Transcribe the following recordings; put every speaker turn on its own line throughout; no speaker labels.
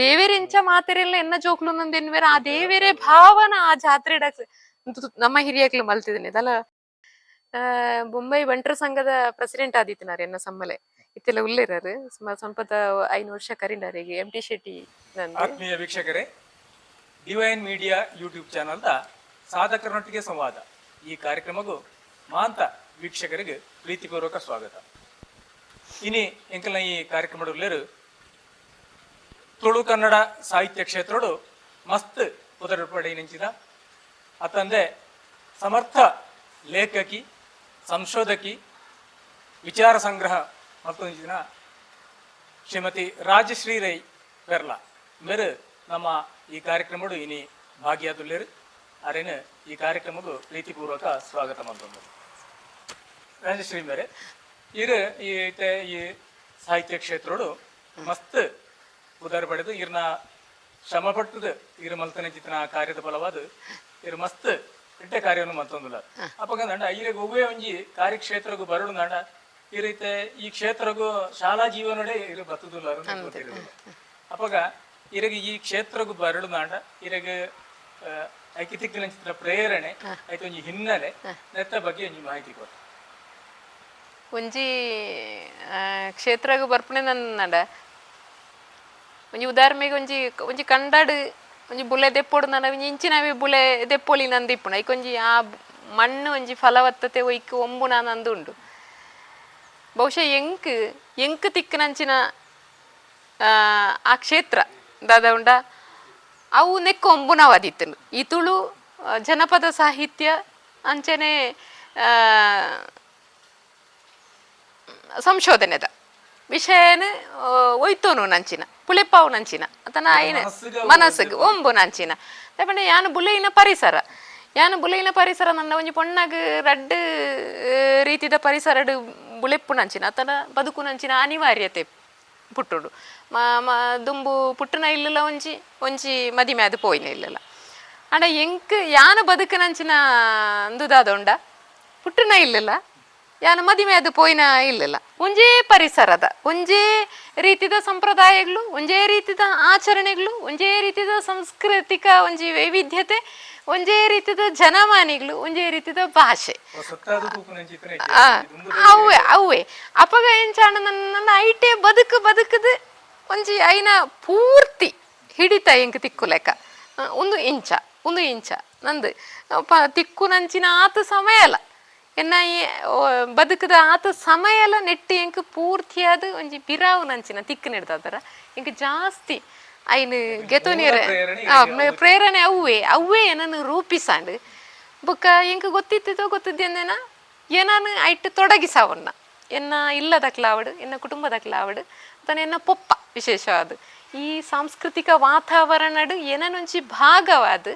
ದೇವೇರೆ ಇಂಚ ಮಾತೆರೆಲ್ಲ ಎನ್ನ ಜೋಕ್ಲು ನಂದೆನ್ವೇರ ಆ ದೇವೇರೆ ಭಾವನ ಆ ಜಾತ್ರೆ ನಮ್ಮ ಹಿರಿಯಕ್ಲು ಮಲ್ತಿದ್ದೀನಿ. ಅದಲ್ಲ ಬೊಂಬೈ ಬಂಟರ ಸಂಘದ ಪ್ರೆಸಿಡೆಂಟ್ ಆದಿತ್ತಿನಾರೆ ಎನ್ನ ಸಮ್ಮಲೆ ಇತ್ತೆಲ್ಲ ಉಲ್ಲೇರಾರು? ಸಂಪದ ಐನು ವರ್ಷ ಕರೀನಾರಿಗೆ ಎಂ ಟಿ ಶೆಟ್ಟಿ
ಆತ್ಮೀಯ ವೀಕ್ಷಕರೇ, ಡಿವೈನ್ ಮೀಡಿಯಾ ಯೂಟ್ಯೂಬ್ ಚಾನಲ್ದ ಸಾಧಕರೊಟ್ಟಿಗೆ ಸಂವಾದ. ಈ ಕಾರ್ಯಕ್ರಮಗೂ ಮಾಂತ ವೀಕ್ಷಕರಿಗೆ ಪ್ರೀತಿಪೂರ್ವಕ ಸ್ವಾಗತ. ಇನಿ, ಎಂಕಲ್ನ ಈ ಕಾರ್ಯಕ್ರಮದ ಉಳ್ಳೇರು ತುಳು ಕನ್ನಡ ಸಾಹಿತ್ಯ ಕ್ಷೇತ್ರಡು ಮಸ್ತ್ ಉದರಪಡಿ ನಿಂಚಿದ ಅತಂದೆ ಸಮರ್ಥ ಲೇಖಕಿ, ಸಂಶೋಧಕಿ, ವಿಚಾರ ಸಂಗ್ರಹ ಮತ್ತು ನಿಂಚಿನ ಶ್ರೀಮತಿ ರಾಜಶ್ರೀ ರೈ ಪೆರ್ಲಾ. ಮೇರು ನಮ್ಮ ಈ ಕಾರ್ಯಕ್ರಮಡು ಇನಿ ಭಾಗಿಯಾದುಲ್ಲೇರು. ಅರೇನು ಈ ಕಾರ್ಯಕ್ರಮಗೂ ಪ್ರೀತಿಪೂರ್ವಕ ಸ್ವಾಗತ ರಾಜಶ್ರೀ ಮೇರೆ, ಇರು ಈ ಸಾಹಿತ್ಯ ಕ್ಷೇತ್ರಡು ಮಸ್ತ್ ಉದಾರ ಪಡೆದು ಇರ್ನ ಶ್ರಮ ಪಟ್ಟದ. ಇರ ಮಲ್ತನ ಚಿತ್ರನ ಕಾರ್ಯದ ಫಲವಾದ ಇರ ಮಸ್ತ್ ಇಟ್ಟೆ ಕಾರ್ಯವನ್ನು ಮತ್ತೊಂದಿಲ್ಲ. ಅಪ್ಪಗ ನಂಡ ಇರಗ ಒವ್ವೇ ಒಂಜಿ ಕಾರ್ಯಕ್ಷೇತ್ರಗೂ ಬರಡು ನಾಂಡ ಈ ರೀತಿ ಈ ಕ್ಷೇತ್ರಗೂ ಶಾಲಾ ಜೀವನಡೆ ಇರು ಬತ್ತದಿಲ್ಲ ಅಪ್ಪಗ ಇರಗ ಈ ಕ್ಷೇತ್ರಗೂ ಬರಡು ನಾಂಡ ಇರಗ ಐಕಿತಿಕ್ಕಿನ ಚಿತ್ರ ಪ್ರೇರಣೆ ಆಯ್ತು ಒಂಜಿ ಹಿನ್ನೆಲೆ. ನೆತ್ತ ಬಗ್ಗೆ ಒಂಜಿ ಮಾಹಿತಿ ಕೊಟ್ಟು
ಒಂಜಿ ಕ್ಷೇತ್ರಗೂ ಬರ್ಪಣೆ ನನ್ನಡ ಒಂಜಿ ಉದಾಹರಣೆಗೆ ಒಂಜಿ ಒಂಜಿ ಕಂಡಾಡು ಒಂಜಿ ಬುಲೆ ದೆಪ್ಪೊಡು ನನ್ನ ಒಂಜಿ ಇಂಚಿನವೆ ಬುಲೆ ದೆಪ್ಪೊಲಿ ನಂದಿಪ್ಪುಣ ಐಕೊಂಜಿ ಆ ಮಣ್ಣು ಒಂಜಿ ಫಲವತ್ತತೆ ಒಯ್ಕ್ ಒಂಬು ನಂದು ಉಂಡು ಬಹುಶಃ ಎಂಕ್ ಎಂಕ್ ತಿಕ್ಕನಂಚಿನ ಆ, ಕ್ಷೇತ್ರ ದಾದ ಉಂಡ ಅವು ನೆಕ್ಕ ಒಂಬುನವಾದಿತ್ತನು ಇತುಳು ಜನಪದ ಸಾಹಿತ್ಯ ಅಂಚನೆ ಸಂಶೋಧನೆದ. ವಿಷಯನ ಒಯ್ತೋನು ನಂಚಿನ. ಪುಳೆಪಾವು ನಂಚಿನ. ಅತನ ಆಯ್ನ ಮನಸ್ಸಿಗೆ ಒಂಬು ನಂಚಿನ. ದಾಯಪಂಡ ಯಾನು ಬುಲೆಯಿನ ಪರಿಸರ. ಯಾನು ಬುಲೆಯಿನ ಪರಿಸರ ನನ್ನ ಒಂಜಿ ಪೊಣ್ಣಗ್ ರಡ್ಡ್ ರೀತಿದ ಪರಿಸರಡ್ ಬುಳೆಪ್ಪು ನಂಚಿನ. ಅತನ ಬದುಕು ನಂಚಿನ ಅನಿವಾರ್ಯತೆ ಪುಟ್ಟುಡು. ಮ ದುಂಬು ಪುಟ್ಟನ ಇಲ್ಲಲ್ಲ ಒಂಜಿ ಒಂಜಿ ಮದಿಮೆ ಅದು ಪೋಯಿನ ಇಲ್ಲಲ್ಲ ಆಂಡ ಎಂಕ್ ಯಾನ ಬದುಕನಂಚಿನ ಅಂದುದಾದೊಂಡ? ಪುಟ್ಟನ ಇಲ್ಲಲ್ಲ ಯಾನ ಮದಿಮೆ ಅದು ಪೋಯಿನ ಇಲ್ಲಲ್ಲ. ಒಂಜೇ ಪರಿಸರದ ಒಂಜೇ ರೀತಿದ ಸಂಪ್ರದಾಯಗಳು ಒಂಜೇ ರೀತಿದ ಆಚರಣೆಗಳು ಒಂಜೇ ರೀತಿದ ಸಾಂಸ್ಕೃತಿಕ ಒಂಜಿ ವೈವಿಧ್ಯತೆ ಒಂಜೇ ರೀತಿದ ಜನಮಾನಿಗಳು ಒಂಜೇ ರೀತಿದ ಭಾಷೆ. ಅವೆ ಅವೇ ಅಪಗ ಎಂಚಾಣ ನನ್ನ ನನ್ನ ಐಟೆ ಬದುಕು ಬದುಕದು ಒಂಜಿ ಐನ ಪೂರ್ತಿ ಹಿಡಿತ ಎಂಕ್ ತಿಕ್ಕು ಲೆಕ್ಕ. ಒಂದು ಇಂಚ ಒಂದು ಇಂಚ. ನಂದು ತಿಕ್ಕು ನಂಚಿನ ಆತ ಸಮಯಲ ಎನ್ನ ಈ ಬದುಕದ ಆತ ಸಮಯಲ ನೆಟ್ಟಿ ಎಂಕ್ ಪೂರ್ತಿಯಾದ ಒಂಜಿ ಬಿರಾವು ನಂಚಿನ ತಿಕ್ಕು ಅದರ. ಎಂಕ್ ಜಾಸ್ತಿ ಐನ್ ಗೆತೋನಿಯರ
ಪ್ರೇರಣೆ
ಅವೇ ಅವ್ವೇ ಅವ್ವೇ ಏನನ್ನು ರೂಪಿಸಾಂಡು. ಬೊಕ್ಕ ಎಂಕ್ ಗೊತ್ತಿತ್ತಿದೋ ಗೊತ್ತಿದ್ದೇನ ಏನಾನು ಐಟ್ ತೊಡಗಿಸಾವನ್ನ ಎನ್ನ ಇಲ್ಲದ ಕ್ಲಾವಡ್ ಎನ್ನ ಕುಟುಂಬದ ಕ್ಲಾವಡ್ ತನ್ನ ಎನ್ನ ಪೊಪ್ಪ ವಿಶೇಷವಾದ. ಈ ಸಾಂಸ್ಕೃತಿಕ ವಾತಾವರಣಡ್ ಏನನೊಂಜಿ ಭಾಗವಾದ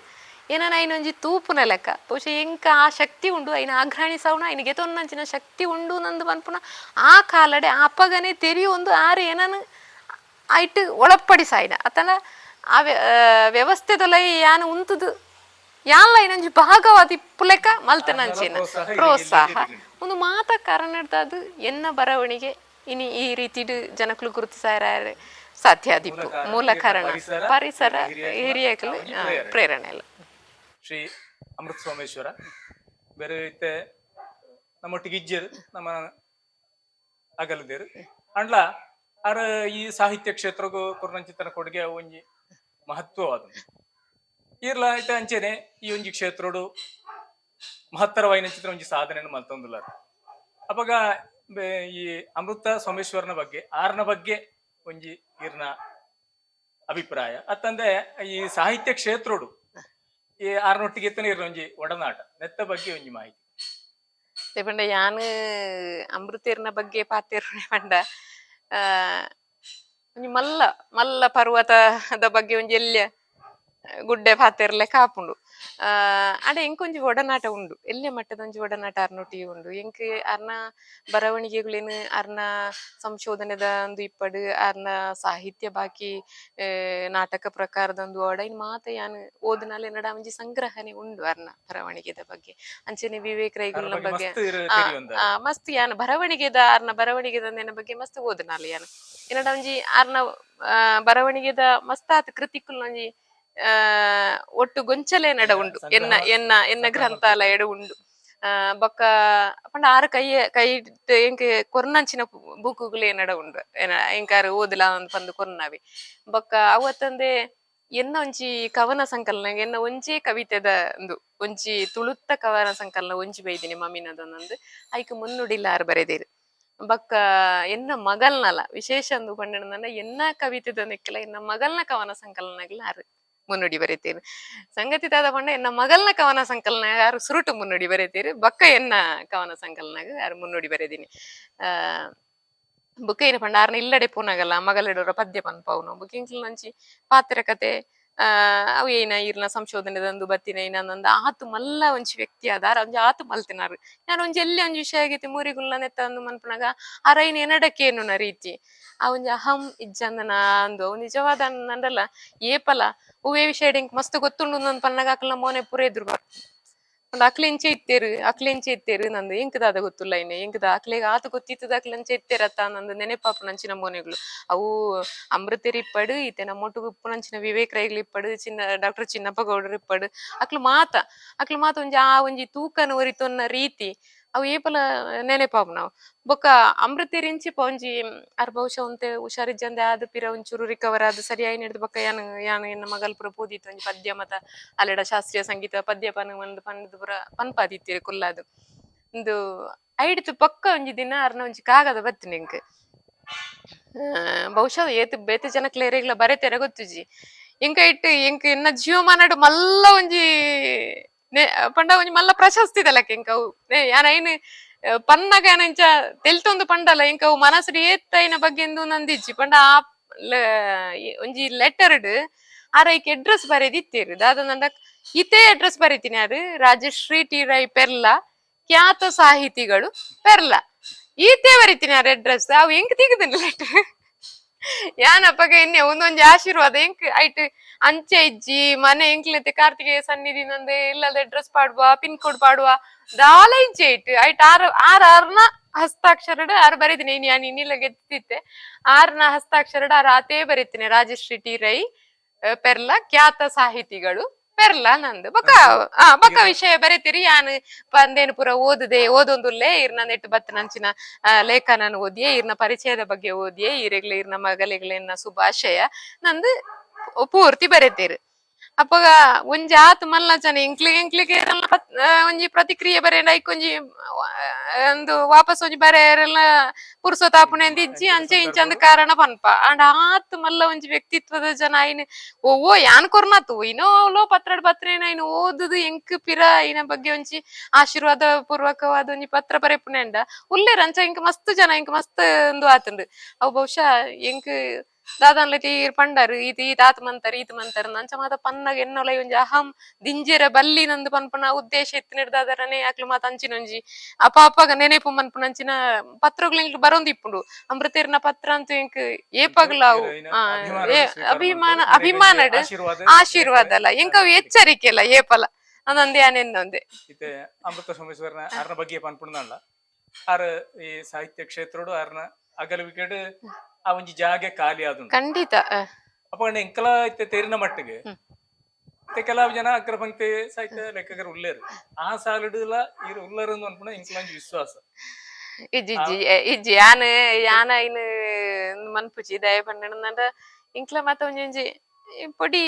ಏನನ ಐನೊಂಜಿ ತೂಪುನ ಲೆಕ್ಕ. ಬಹುಶಃ ಎಂಕ ಆ ಶಕ್ತಿ ಉಂಡು ಐನ ಸೌನ ಐನ ಗೆತೊನ್ನಂಚಿನ ಶಕ್ತಿ ಉಂಡು ನಂದು ಬನ್ಪುನ ಆ ಕಾಲಡೆ ಆಪಗನೆ ಅಪ್ಪಗನೆ ತೆರಿಯೊಂದು ಆರು ಏನನ ಐಟ್ ಒಳಪಡಿಸಾಯ್ನ ಅತನ ಆ ವ್ಯವಸ್ಥೆ ತೊಲೈ ವ್ಯವಸ್ಥೆದೊಲೈ ಯಾನು ಉಂತುದು ಯಾಲ್ಲ ಇನ್ನೊಂಜಿ ಭಾಗವಾದಿ ಪುಲೆಕ ಮಲ್ತನಂಚಿನ.
ಪ್ರೋತ್ಸಾಹ.
ಒಂದು ಮಾತ ಕಾರಣಡ್ದು ಎನ್ನ ಬರವಣಿಗೆ ಇನಿ ಈ ರೀತಿಡು ಜನಕ್ಲು ಗುರುತಿಸಾರ ಸಾಧ್ಯ ಆದಿಪ್ಪು ಮೂಲ ಕಾರಣ
ಪರಿಸರ, ಹಿರಿಯಕಲು ಪ್ರೇರಣೆ.
ಎಲ್ಲ
ಶ್ರೀ ಅಮೃತ ಸೋಮೇಶ್ವರ. ಬೇರೆ ರೀತಿ ನಮ್ಮೊಟ್ಟಿಗೆ ಇಜ್ಜರು ನಮ್ಮ ಅಗಲದೇರು. ಅಂಡ್ಲ ಆರ ಈ ಸಾಹಿತ್ಯ ಕ್ಷೇತ್ರಗೂ ಕುರ್ನಂಚಿತನ ಕೊಡುಗೆ ಒಂಜಿ ಮಹತ್ವವಾದ ಇರ್ಲ ಐತೆ ಅಂಚೆನೆ ಈ ಒಂಜಿ ಕ್ಷೇತ್ರಡು ಮಹತ್ತರವಾಯಿನ ಚಿತ್ರ ಒಂಜಿ ಸಾಧನೆಯನ್ನು ಮಲ್ತೊಂದುಲ್ಲ ಅಪಗ ಬೆ- ಈ ಅಮೃತ ಸೋಮೇಶ್ವರನ ಬಗ್ಗೆ, ಆರ್ನ ಬಗ್ಗೆ ಒಂಜಿ ಇರ್ನ ಅಭಿಪ್ರಾಯ. ಅತ್ತಂದೆ ಈ ಸಾಹಿತ್ಯ ಕ್ಷೇತ್ರಡು ಈ ಆರ್ನೊಟ್ಟಿಗೆ ಎತ್ತನ ಒಂಜಿ ಒಡನಾಟ. ನೆತ್ತ ಬಗ್ಗೆ ಒಂಜಿ ಮಾಹಿತಿ.
ಪಂಡ ಯಾನ್ ಅಮೃತೇರ್ನ ಬಗ್ಗೆ ಪಾತೇರ್ನೆ ಪಂಡ. ಒಂಜಿ ಮಲ್ಲ ಮಲ್ಲ ಪರ್ವತದ ಬಗ್ಗೆ ಒಂಜಿ ಎಲ್ಯ ಗುಡ್ಡೆ ಪಾತೆರ್ಲೆ ಕಾಪುಂಡು. ಆ ಆಂಡ ಎಂಕೊಂಜಿ ಒಡನಾಟ ಉಂಡು. ಎಲ್ಲೆ ಮಟ್ಟದೊಂಜಿ ಒಡನಾಟ ಅರ್ನೊಟ್ಟಿಗೆ ಉಂಡು. ಎಂಕ್ ಅರ್ನ ಬರವಣಿಗೆಗಳೇನು ಅರ್ನ ಸಂಶೋಧನೆದ ಒಂದು ಇಪ್ಪಡು ಅರ್ನ ಸಾಹಿತ್ಯ ಬಾಕಿ ಆ, ನಾಟಕ ಪ್ರಕಾರದೊಂದು ಒಡ ಇನ್ ಮಾತ ಯಾನ್ ಓದನಾಲೆ ನಡ ಒಂಜಿ ಸಂಗ್ರಹಣೆ ಉಂಡು ಅರ್ನ ಬರವಣಿಗೆದ ಬಗ್ಗೆ. ಅಂಚನೆ ವಿವೇಕ್ ರೈಗುಲ್ನ ಬಗ್ಗೆ
ಮಸ್ತ್
ಯಾನ್ ಬರವಣಿಗೆದ ಅರ್ನ ಬರವಣಿಗೆದ ಬಗ್ಗೆ ಮಸ್ತ್ ಓದನಾಲ್ ಯಾನ್. ಏನಡ ಒಂಜಿ ಅರ್ನ ಬರವಣಿಗೆದ ಮಸ್ತಾತ್ ಕೃತಿಕುಲ್ ಒಂಜಿ ಆ ಒಟ್ಟು ಗೊಂಚಲೆ ನಡ ಉಂಡು ಎನ್ನ ಎನ್ನ ಎನ್ನ ಗ್ರಂಥಾಲಯಡ್ ಉಂಡು ಆ ಬೊಕ್ಕ ಪಂಡ ಆರು ಕೈಯ ಕೈ ಎಂಕೆ ಕೊರ್ನಂಚಿನ ಬುಕ್ಕುಗಳು ಏನಡ ಉಂಡು ಎಂಕಾರು ಓದಲ ಪಂದು ಕೊರ್ನಾವಿ. ಬೊಕ್ಕ ಅವತ್ತಂದೆ ಎನ್ನ ಒಂಜಿ ಕವನ ಸಂಕಲನ ಎನ್ನ ಒಂಜೇ ಕವಿತೆದ ಒಂದು ಒಂಜಿ ತುಳುತ್ತ ಕವನ ಸಂಕಲನ ಒಂಜಿ ಬೈದಿನಿ ಮಮ್ಮಿನದೊಂದೊಂದು ಐಕ್ ಮುನ್ನುಡಿಲಾರ್ ಬರೆದಿರು. ಬಕ್ಕ ಎನ್ನ ಮಗಲ್ನಲ ವಿಶೇಷ ಅಂದು ಪಂಡನ ಎನ್ನ ಕವಿತೆದ ನೆಕ್ಕಲ ಎನ್ನ ಮಗಲ್ನ ಕವನ ಸಂಕಲನಗಳು ಆರು ಮುನ್ನುಡಿ ಬರೀತೀರಿ ಸಂಗತಿ ತಾದ ಪಂಡ ಎನ್ನ ಮಗಲ್ನ ಕವನ ಸಂಕಲನ ಯಾರು ಸುರುಟು ಮುನ್ನುಡಿ ಬರೀತೀರಿ ಬಕ್ಕ ಎನ್ನ ಕವನ ಸಂಕಲನಾಗ ಯಾರು ಮುನ್ನುಡಿ ಬರೆದೀನಿ. ಆ, ಬುಕ್ಕ ಏನು ಪಂಡ ಆರ್ನ ಇಲ್ಲಡೆ ಪೂನಾಗಲ್ಲ, ಮಗಲಿಡೋರ ಪದ್ಯ ಪೌನು ಇಂಕ್ಲ ನಂಚಿ ಪಾತ್ರ, ಕತೆ ಅವು ಏನ ಇರ್ನ ಸಂಶೋಧನೆದಂದು ಬತ್ತಿನ ಏನಂದ ಆತು ಮಲ್ಲ ಒಂಜಿ ವ್ಯಕ್ತಿ ಆದಾರ ಒಂಜಿ ಆತು ಮಲ್ತಿನಾರು. ನಾನು ಒಂಜಿ ಎಲ್ಲಿ ಒಂಜಿ ವಿಷಯ ಆಗೈತಿ ಮೂರಿಗುಲ್ಲ ನೆತ್ತ ಅಂದು ಮನ್ಪನಾಗ ಅರೈನ್ ಏನಡಕ್ಕೇನು ನ ರೀತಿ? ಆ ಒಂಜಿ ಅಹಂ ಇಜ್ಜಂದನ ಅಂದು, ಅವು ನಿಜವಾದ ನಂದಲ್ಲ ಏಪಲ, ಹೂವೇ ವಿಷಯ ಮಸ್ತ್ ಗೊತ್ತುಂಡು ನನ್ ಪನ್ನಗ ಅಕ್ಲ ಮೋನೆ ಪೂರ ಎದುರು ಬಾರ್ ಒಂದು ಅಕ್ಲೆಂಚೆ ಇತ್ತೇರು ಅಕ್ಲೆಂಚೆ ಇತ್ತೇರು ನಂದು ಎಂಕದಾದ ಗೊತ್ತಿಲ್ಲ ಇನ್ನು ಎಂಕದ ಅಕ್ಲೆಗ್ ಆತ ಗೊತ್ತಿತ್ತದ ಅಕ್ಲೆಂಚೆ ಇತ್ತೇರತ್ತ ನಂದು ನೆನೆಪಾಪು ನಂಚಿನ ಮೋನೆಗಳು. ಅವು ಅಮೃತರಿ ಇಪ್ಪಡು ಈತೆ ನಮ್ಮೊಟ್ಟು ಉಪ್ಪು ನಂಚಿನ ವಿವೇಕ್ ರೈಗ್ಲಿ ಇಪ್ಪಡು, ಚಿನ್ನ, ಡಾಕ್ಟರ್ ಚಿನ್ನಪ್ಪ ಗೌಡರು ಇಪ್ಪಡು. ಅಕ್ಲು ಮಾತ ಅಕ್ಲು ಮಾತ ಒಂಜಿ, ಆ ಒಂಜಿ ತೂಕನ ಒರಿತೊನ್ನ ರೀತಿ. ಅವು ಏಪಲ ನೆನೆಪಾವು ನಾವು. ಬೊಕ್ಕ ಅಮೃತರಿಂಚಿ ಪೊಂಜಿ, ಅರ್ ಬಹುಶಃ ಉಂತೆ ಹುಷಾರಿಜ್ಜಂದೆ ಆದ್ ಪಿರ ಒಂಚೂರು ರಿಕವರ್ ಆದ್ ಸರಿಯಾಗಿ ನಡೆದು ಬಕ್ಕ ಯಾನ್ ಯಾನ್ ಎನ್ನ ಮಗಲ್ ಪುರ ಪೂದಿತ್ತು ಒಂಜಿ ಪದ್ಯ ಮತ ಅಲ್ಲೆಡ ಶಾಸ್ತ್ರೀಯ ಸಂಗೀತ ಪದ್ಯ ಪನ ಒಂದು ಪನ್ನದ ಪುರ ಪನ್ಪಾದಿತ್ತೀರಿ ಕುಲ್ಲಾದು. ಒಂದು ಐಡಿತು ಪಕ್ಕ ಒಂಜಿ ದಿನ ಅರ್ನ ಒಂಜಿ ಕಾಗದ ಬತ್ತು ಎಂಕ್ ಬಹುಶಃ ಏತ್, ಬೇತೆ ಜನ ಬರೇ ಬರೆತೆರೆ ಗೊತ್ತುಜಿ. ಇಂಕ ಇಟ್ಟು ಎಂಕ್ ಎನ್ನ ಜೀವಮಾನಡು ಮಲ್ಲ ಒಂಜಿ ಒಂಜಿ ಮಲ್ಲ ದಲಕ್ ಎಂಕ ಅವು ನೆ, ಯಾನ ಐನ್ ಪನ್ನಗ ಇಂಚ ತೆಲ್ತೊಂದು ಪಂಡಲ ಇಂಕ ಮನಸ್ ಏತ್ತೈನ ಬಗ್ಗೆ ಎಂದು ನಂದಿಜ್ಜಿ. ಪಂಡ ಆ ಒಂಜಿ ಲೆಟರ್ ಡ್ ಆರೈಕೆ ಅಡ್ರೆಸ್ ಬರೆದಿತ್ತೇರು ದಾದ ನಂಡ ಇತೇ ಅಡ್ರೆಸ್ ಬರೀತೀನಿ ಅದು ರಾಜಶ್ರೀ ಟಿ ರೈ ಪೆರ್ಲ, ಖ್ಯಾತ ಸಾಹಿತಿಗಳು ಪೆರ್ಲ. ಈತೆ ಬರೀತೀನಿ ಯಾರು ಅಡ್ರೆಸ್ ಅವು ಹೆಂಗ್ ತೆಗೆದಿನ ಲೆಟರ್ ಯಾನಪ್ಪಗ ಇನ್ನೆ ಒಂದೊಂಜಿ ಆಶೀರ್ವಾದ ಎಂಕ್ ಐಟ್ ಅಂಚೆ ಇಜ್ಜಿ, ಮನೆ ಎಂಕ್ಲೆತೆ ಕಾರ್ತಿಕೇಯ ಸನ್ನಿಧಿ ನಂದೆ, ಇಲ್ಲದ ಡ್ರೆಸ್ ಪಾಡುವ ಪಿನ್ ಕೋಡ್ ಪಾಡುವ, ದಾಲ ಇಂಚೆ ಇಟ್ ಐಟ್ ಆರ್ ಆರ್, ಆರ್ನ ಹಸ್ತಾಕ್ಷರಡ್, ಆರ್ ಬರೀತೀನಿ. ಇನ್ ಯಾನ್ ಇನ್ನಿಲ್ಲ ಗೆದ್ದಿತ್ತೆ ಆರ್ನ ಹಸ್ತಾಕ್ಷರಡ್, ಆರ್ ಆತೇ ಬರೀತೀನಿ. ರಾಜಶ್ರೀ ಟಿ ರೈ ಪೆರ್ಲ, ಖ್ಯಾತ ಸಾಹಿತಿಗಳು. ಪೆರ್ಲ ನಂದು? ಬಕ ಆ ಬಕ ವಿಷಯ ಬರೀತೀರಿ ಯಾನ್ ಪಂದೇನ್ ಪುರ ಓದದೆ ಓದೊಂದುಲ್ಲೇ ಇರ್ನ ನೆಟ್ಟು ಬತ್ತ ನಂಚಿನ ಲೇಖನನ ಓದಿಯೇ ಇರ್ನ ಪರಿಚಯದ ಬಗ್ಗೆ ಓದಿಯೇ ಈರೆಗ್ಲೆ ಇರ್ನ ಮಗಲಿಗ್ಲೆನ್ನ ಶುಭಾಶಯ. ನಂದು ಪೂರ್ತಿ ಬರೀತೀರಿ. ಅಪ್ಪಗ ಒಂಜಿ ಆತ್ ಮಲ್ಲ ಜನ ಇಂಕ್ಲಿಗೆ ಇಂಕ್ಲಿಗೆ ಒಂಜಿ ಪ್ರತಿಕ್ರಿಯೆ ಬರೆಂಡ ಐಕೊಂಜಿ ಒಂದು ವಾಪಸ್ ಒಂಜಿ ಬರೆಯರೆಲ್ಲ ಪುರ್ಸೊತ್ತಾಪುಣೆ ಇಜ್ಜಿ ಅಂಚೆ ಇಂಚಂದ ಕಾರಣ ಪನ್ಪ. ಅಂಡ್ ಆತ್ ಮಲ್ಲ ಒಂಜಿ ವ್ಯಕ್ತಿತ್ವದ ಜನ ಐನ್ ಓ ಯಾನ್ ಕೊರ್ನಾತು ಇನೋ ಲೋ ಪತ್ರಡ್ ಪತ್ರೇನ ಇನ್ನು ಓದುದು ಎಂಕ್ ಪಿರ ಐನ ಬಗ್ಗೆ ಒಂಜಿ ಆಶೀರ್ವಾದ ಪೂರ್ವಕವಾದ ಒಂಜಿ ಪತ್ರ ಬರೆಪುನೆಂಡ ಉಲ್ಲೇರ್ ಅಂಚ ಇಂಕ್ ಮಸ್ತ್ ಜನ ಇಂಕ್ ಮಸ್ತ್ ಒಂದು ಆತುಂಡು. ಅವು ಬಹುಶಃ ಎಂಕ್ ದಾದಾನ್ಲ ತೀರ್ ಪಂಡರು ಈತ್ ಈತ್ ಆತ್ ಮಂತರ್ ಈತ್ ಮಂತರ್ ಅಂಚ ಮಾತ ಪನ್ನಗ ಎನ್ನೊಲ ಅಹಂ ದಿಂಜೆರ ಬಲ್ಲಿ ನಂದು ಪನ್ಪನ ಉದ್ದೇಶ ಎತ್ತು ನಿರ್ದಾದರನೆ ಆಕ್ಲು ಮಾತ ಅಂಚಿನೊಂಜಿ ಅಪ ಅಪ್ಪಗ ನೆನೆಪು ಮನ್ಪುನ ಅಂಚಿನ ಪತ್ರಗಳು ಇಂಕ್ ಬರೊಂದಿಪ್ಪುಂಡು ಅಮೃತೇರ್ನ ಪತ್ರ ಅಂತೂ ಇಂಕ್ ಏ- ಅಭಿಮಾನ ಅಭಿಮಾನಡ್ ಆಶೀರ್ವಾದ? ಅಲ್ಲ ಎಂಕ ಅವು ಎಚ್ಚರಿಕೆ ಅಲ್ಲ ಏಪಲ. ಅದೊಂದೇ ಯಾನೆನ್ನೊಂದೆ
ಇತ್ತೆ ಅಮೃತ ಸೋಮೇಶ್ವರನ ಅರ್ನ ಬಗ್ಗೆ ಪನ್ಪುಣಲ್ಲ ಆರ್ ಈ ಸಾಹಿತ್ಯ ಕ್ಷೇತ್ರಡು ಅರ್ನ ಅಗಲ ವಿಕೆಟ್ ಆ ಒಂಜಿ ಜಾಗೆ ಖಾಲಿ ಆದು
ಖಂಡಿತ ಅಪ್ಪಣ್ಣ
ಅಪ್ಪ ಎಂಕಲ ಇತ್ತೆ ತೇರಿನ ಮಟ್ಟಿಗೆ. ಕೆಲವು ಜನ ಅಗ್ರ ಪಂಕ್ತಿ ಸಾಹಿತ್ಯ ಲೆಕ್ಕಗರ ಉಳ್ಳೇರು. ಆ ಸಾಲಿಡುಲ ಇರು ಉಳ್ಳರು ಅನ್ಕೊಂಡ ಇಂಕ್ಲಂಜಿ ವಿಶ್ವಾಸ.
ಇಜ್ಜಿ ಇಜ್ಜಿ ಯಾನ್ ಯಾನ ಇನ್ ಮನ್ಪುಜಿ ದಯ ಪಂಡ ಇಂಕ್ಲ ಮಾತ ಒಂಜಿ ಪೊಡಿ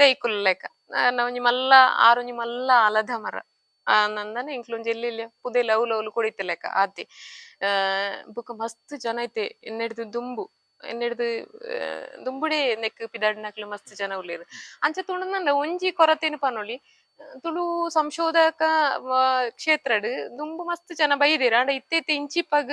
ದೈಕುಲ್ ಲೆಕ್ಕ. ನಾ ಒಂಜಿ ಮಲ್ಲ ಆರೊಂಜಿ ಮಲ್ಲ ಅಲದ ಮರ. ನಂದನ ಇಲ್ಲಿ ಪುದೆಲ ಅವ್ಲು ಅವ್ಲು ಆತಿ ಅಹ್ ಬುಕ್ಕ ಮಸ್ತ್ ಜನ ಐತೆ, ಎನ್ನೆಡ್ದು ದುಂಬು, ಎನ್ನೆಡ್ದು ದುಂಬುಡೆ ನೆಕ್ ಪಿದಾಡ್ನಕ್ಲು ಮಸ್ತ್ ಜನ ಉಳ್ಳೇರು ಅಂಚ ನಂದ ಒಂಜಿ ಕೊರತೆನು ಪನೊಲಿ ತುಳು ಸಂಶೋಧಕ ಕ್ಷೇತ್ರಡ್ ದುಂಬು ಮಸ್ತ್ ಜನ ಬೈದೆರ್, ಆಂಡ ಇತ್ತೆ ಇಂಚಿ ಪಗ್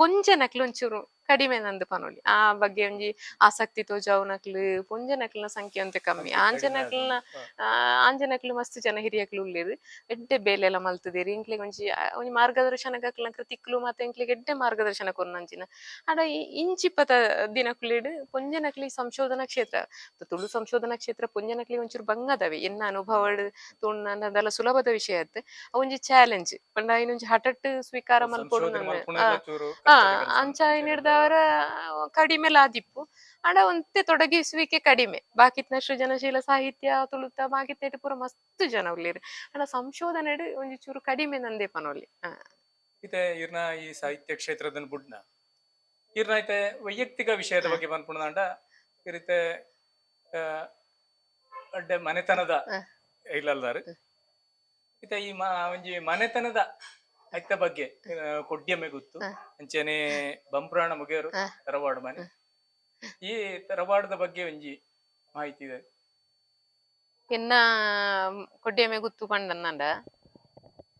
ಪೊಂಜನಕ್ಲು ಒಂಚೂರು. ಕಡಿಮೆ ನಂದು ಪನೊಲಿ. ಆ ಬಗ್ಗೆ ಒಂಜಿ ಆಸಕ್ತಿ ತೋಜಾವುನಕ್ಲು ಪೊಂಜನಕ್ಲಿನ ಸಂಖ್ಯೆ ಅಂತ ಕಮ್ಮಿ. ಆಂಜನಕ್ಲಿನ ಆ, ಆಂಜನಕ್ಲು ಮಸ್ತ್ ಜನ ಹಿರಿಯಕ್ಲು ಉಳ್ಳೇರು ಎಡ್ಡೆ ಬೇಲೆ ಎಲ್ಲ ಮಲ್ತದೇರಿ ಇಂಕ್ಲಿಗೆ ಒಂಜಿ ಒಂಜಿ ಮಾರ್ಗದರ್ಶನ ಕೃತಿಕ್ಲು ತಿಕ್ಲು ಮತ್ತೆ ಇಂಕ್ಲಿಗೆ ಎಡ್ಡೆ ಮಾರ್ಗದರ್ಶನ ಕೊರ್ನಂಚಿನ ಆಡ ಇಂಚಿಪ್ಪತ ದಿನಕುಲಿಡ್ ಪೊಂಜನಕ್ಲಿ ಸಂಶೋಧನಾ ಕ್ಷೇತ್ರ. ತುಳು ಸಂಶೋಧನಾ ಕ್ಷೇತ್ರ ಪೊಂಜನಕ್ಲಿ ಒಂಚೂರು ಬಂಗದವೆ. ಎನ್ನ ಅನುಭವ ತುಣ್ಣದಲ್ಲ ಸುಲಭದ ವಿಷಯ ಅತ್ತೆ. ಒಂಜಿ ಚಾಲೆಂಜ್. ಪಂಡ ಐನೊಂಜಿ ಹಠಟ್ ಸ್ವೀಕಾರ ಮಲ್ಪೊಡು ನನ್ನ ಆ ಏನಿಡ್ದವರ ಕಡಿಮೆ ಲಾದಿಪ್ಪು. ಆಂಡ ಒಂತೆ ತೊಡಗಿಸುವಿಕೆ ಕಡಿಮೆ. ಬಾಕಿತ್ನ ಜನಶೀಲ ಸಾಹಿತ್ಯ ತುಳುತ ಬಾಕಿತ್ತೇಟ್ ಪೂರ ಮಸ್ತ್ ಜನ ಉಳ್ಳೀರ್. ಆಂಡ ಸಂಶೋಧನೆ ಒಂಜಿ ಚೂರು ಕಡಿಮೆ ನಂದೇ ಪನೋಲಿ ಆ.
ಇತ್ತೆ ಇರ್ನ ಈ ಸಾಹಿತ್ಯ ಕ್ಷೇತ್ರದ ಬುಡ್ನ? ಇರ್ನ ಐತೆ ವೈಯಕ್ತಿಕ ವಿಷಯದ ಬಗ್ಗೆ ಬಂದ್ಕೊಂಡ ಇರಿತೆ ಮನೆತನದ. ಇಲ್ಲಲ್ದಾರು. ಇತ್ತೆ ಈ ಒಂಜಿ ಮನೆತನದ ಐತ ಬಗ್ಗೆ ಕೊಡ್ಯಮೆ ಗೊತ್ತು. ಅಂಚನೆ ಬಂಪ್ರಾಣ ಮುಗಿಯರು ತರವಾಡ ಮನೆ. ಈ ತರವಾಡದ ಬಗ್ಗೆ ಒಂಜಿ ಮಾಹಿತಿ ಇದೆ?
ಇನ್ನ ಕೊಡ್ಡೆಮೆ ಗುತ್ತು ಪಂಡನ್ನಂಡ.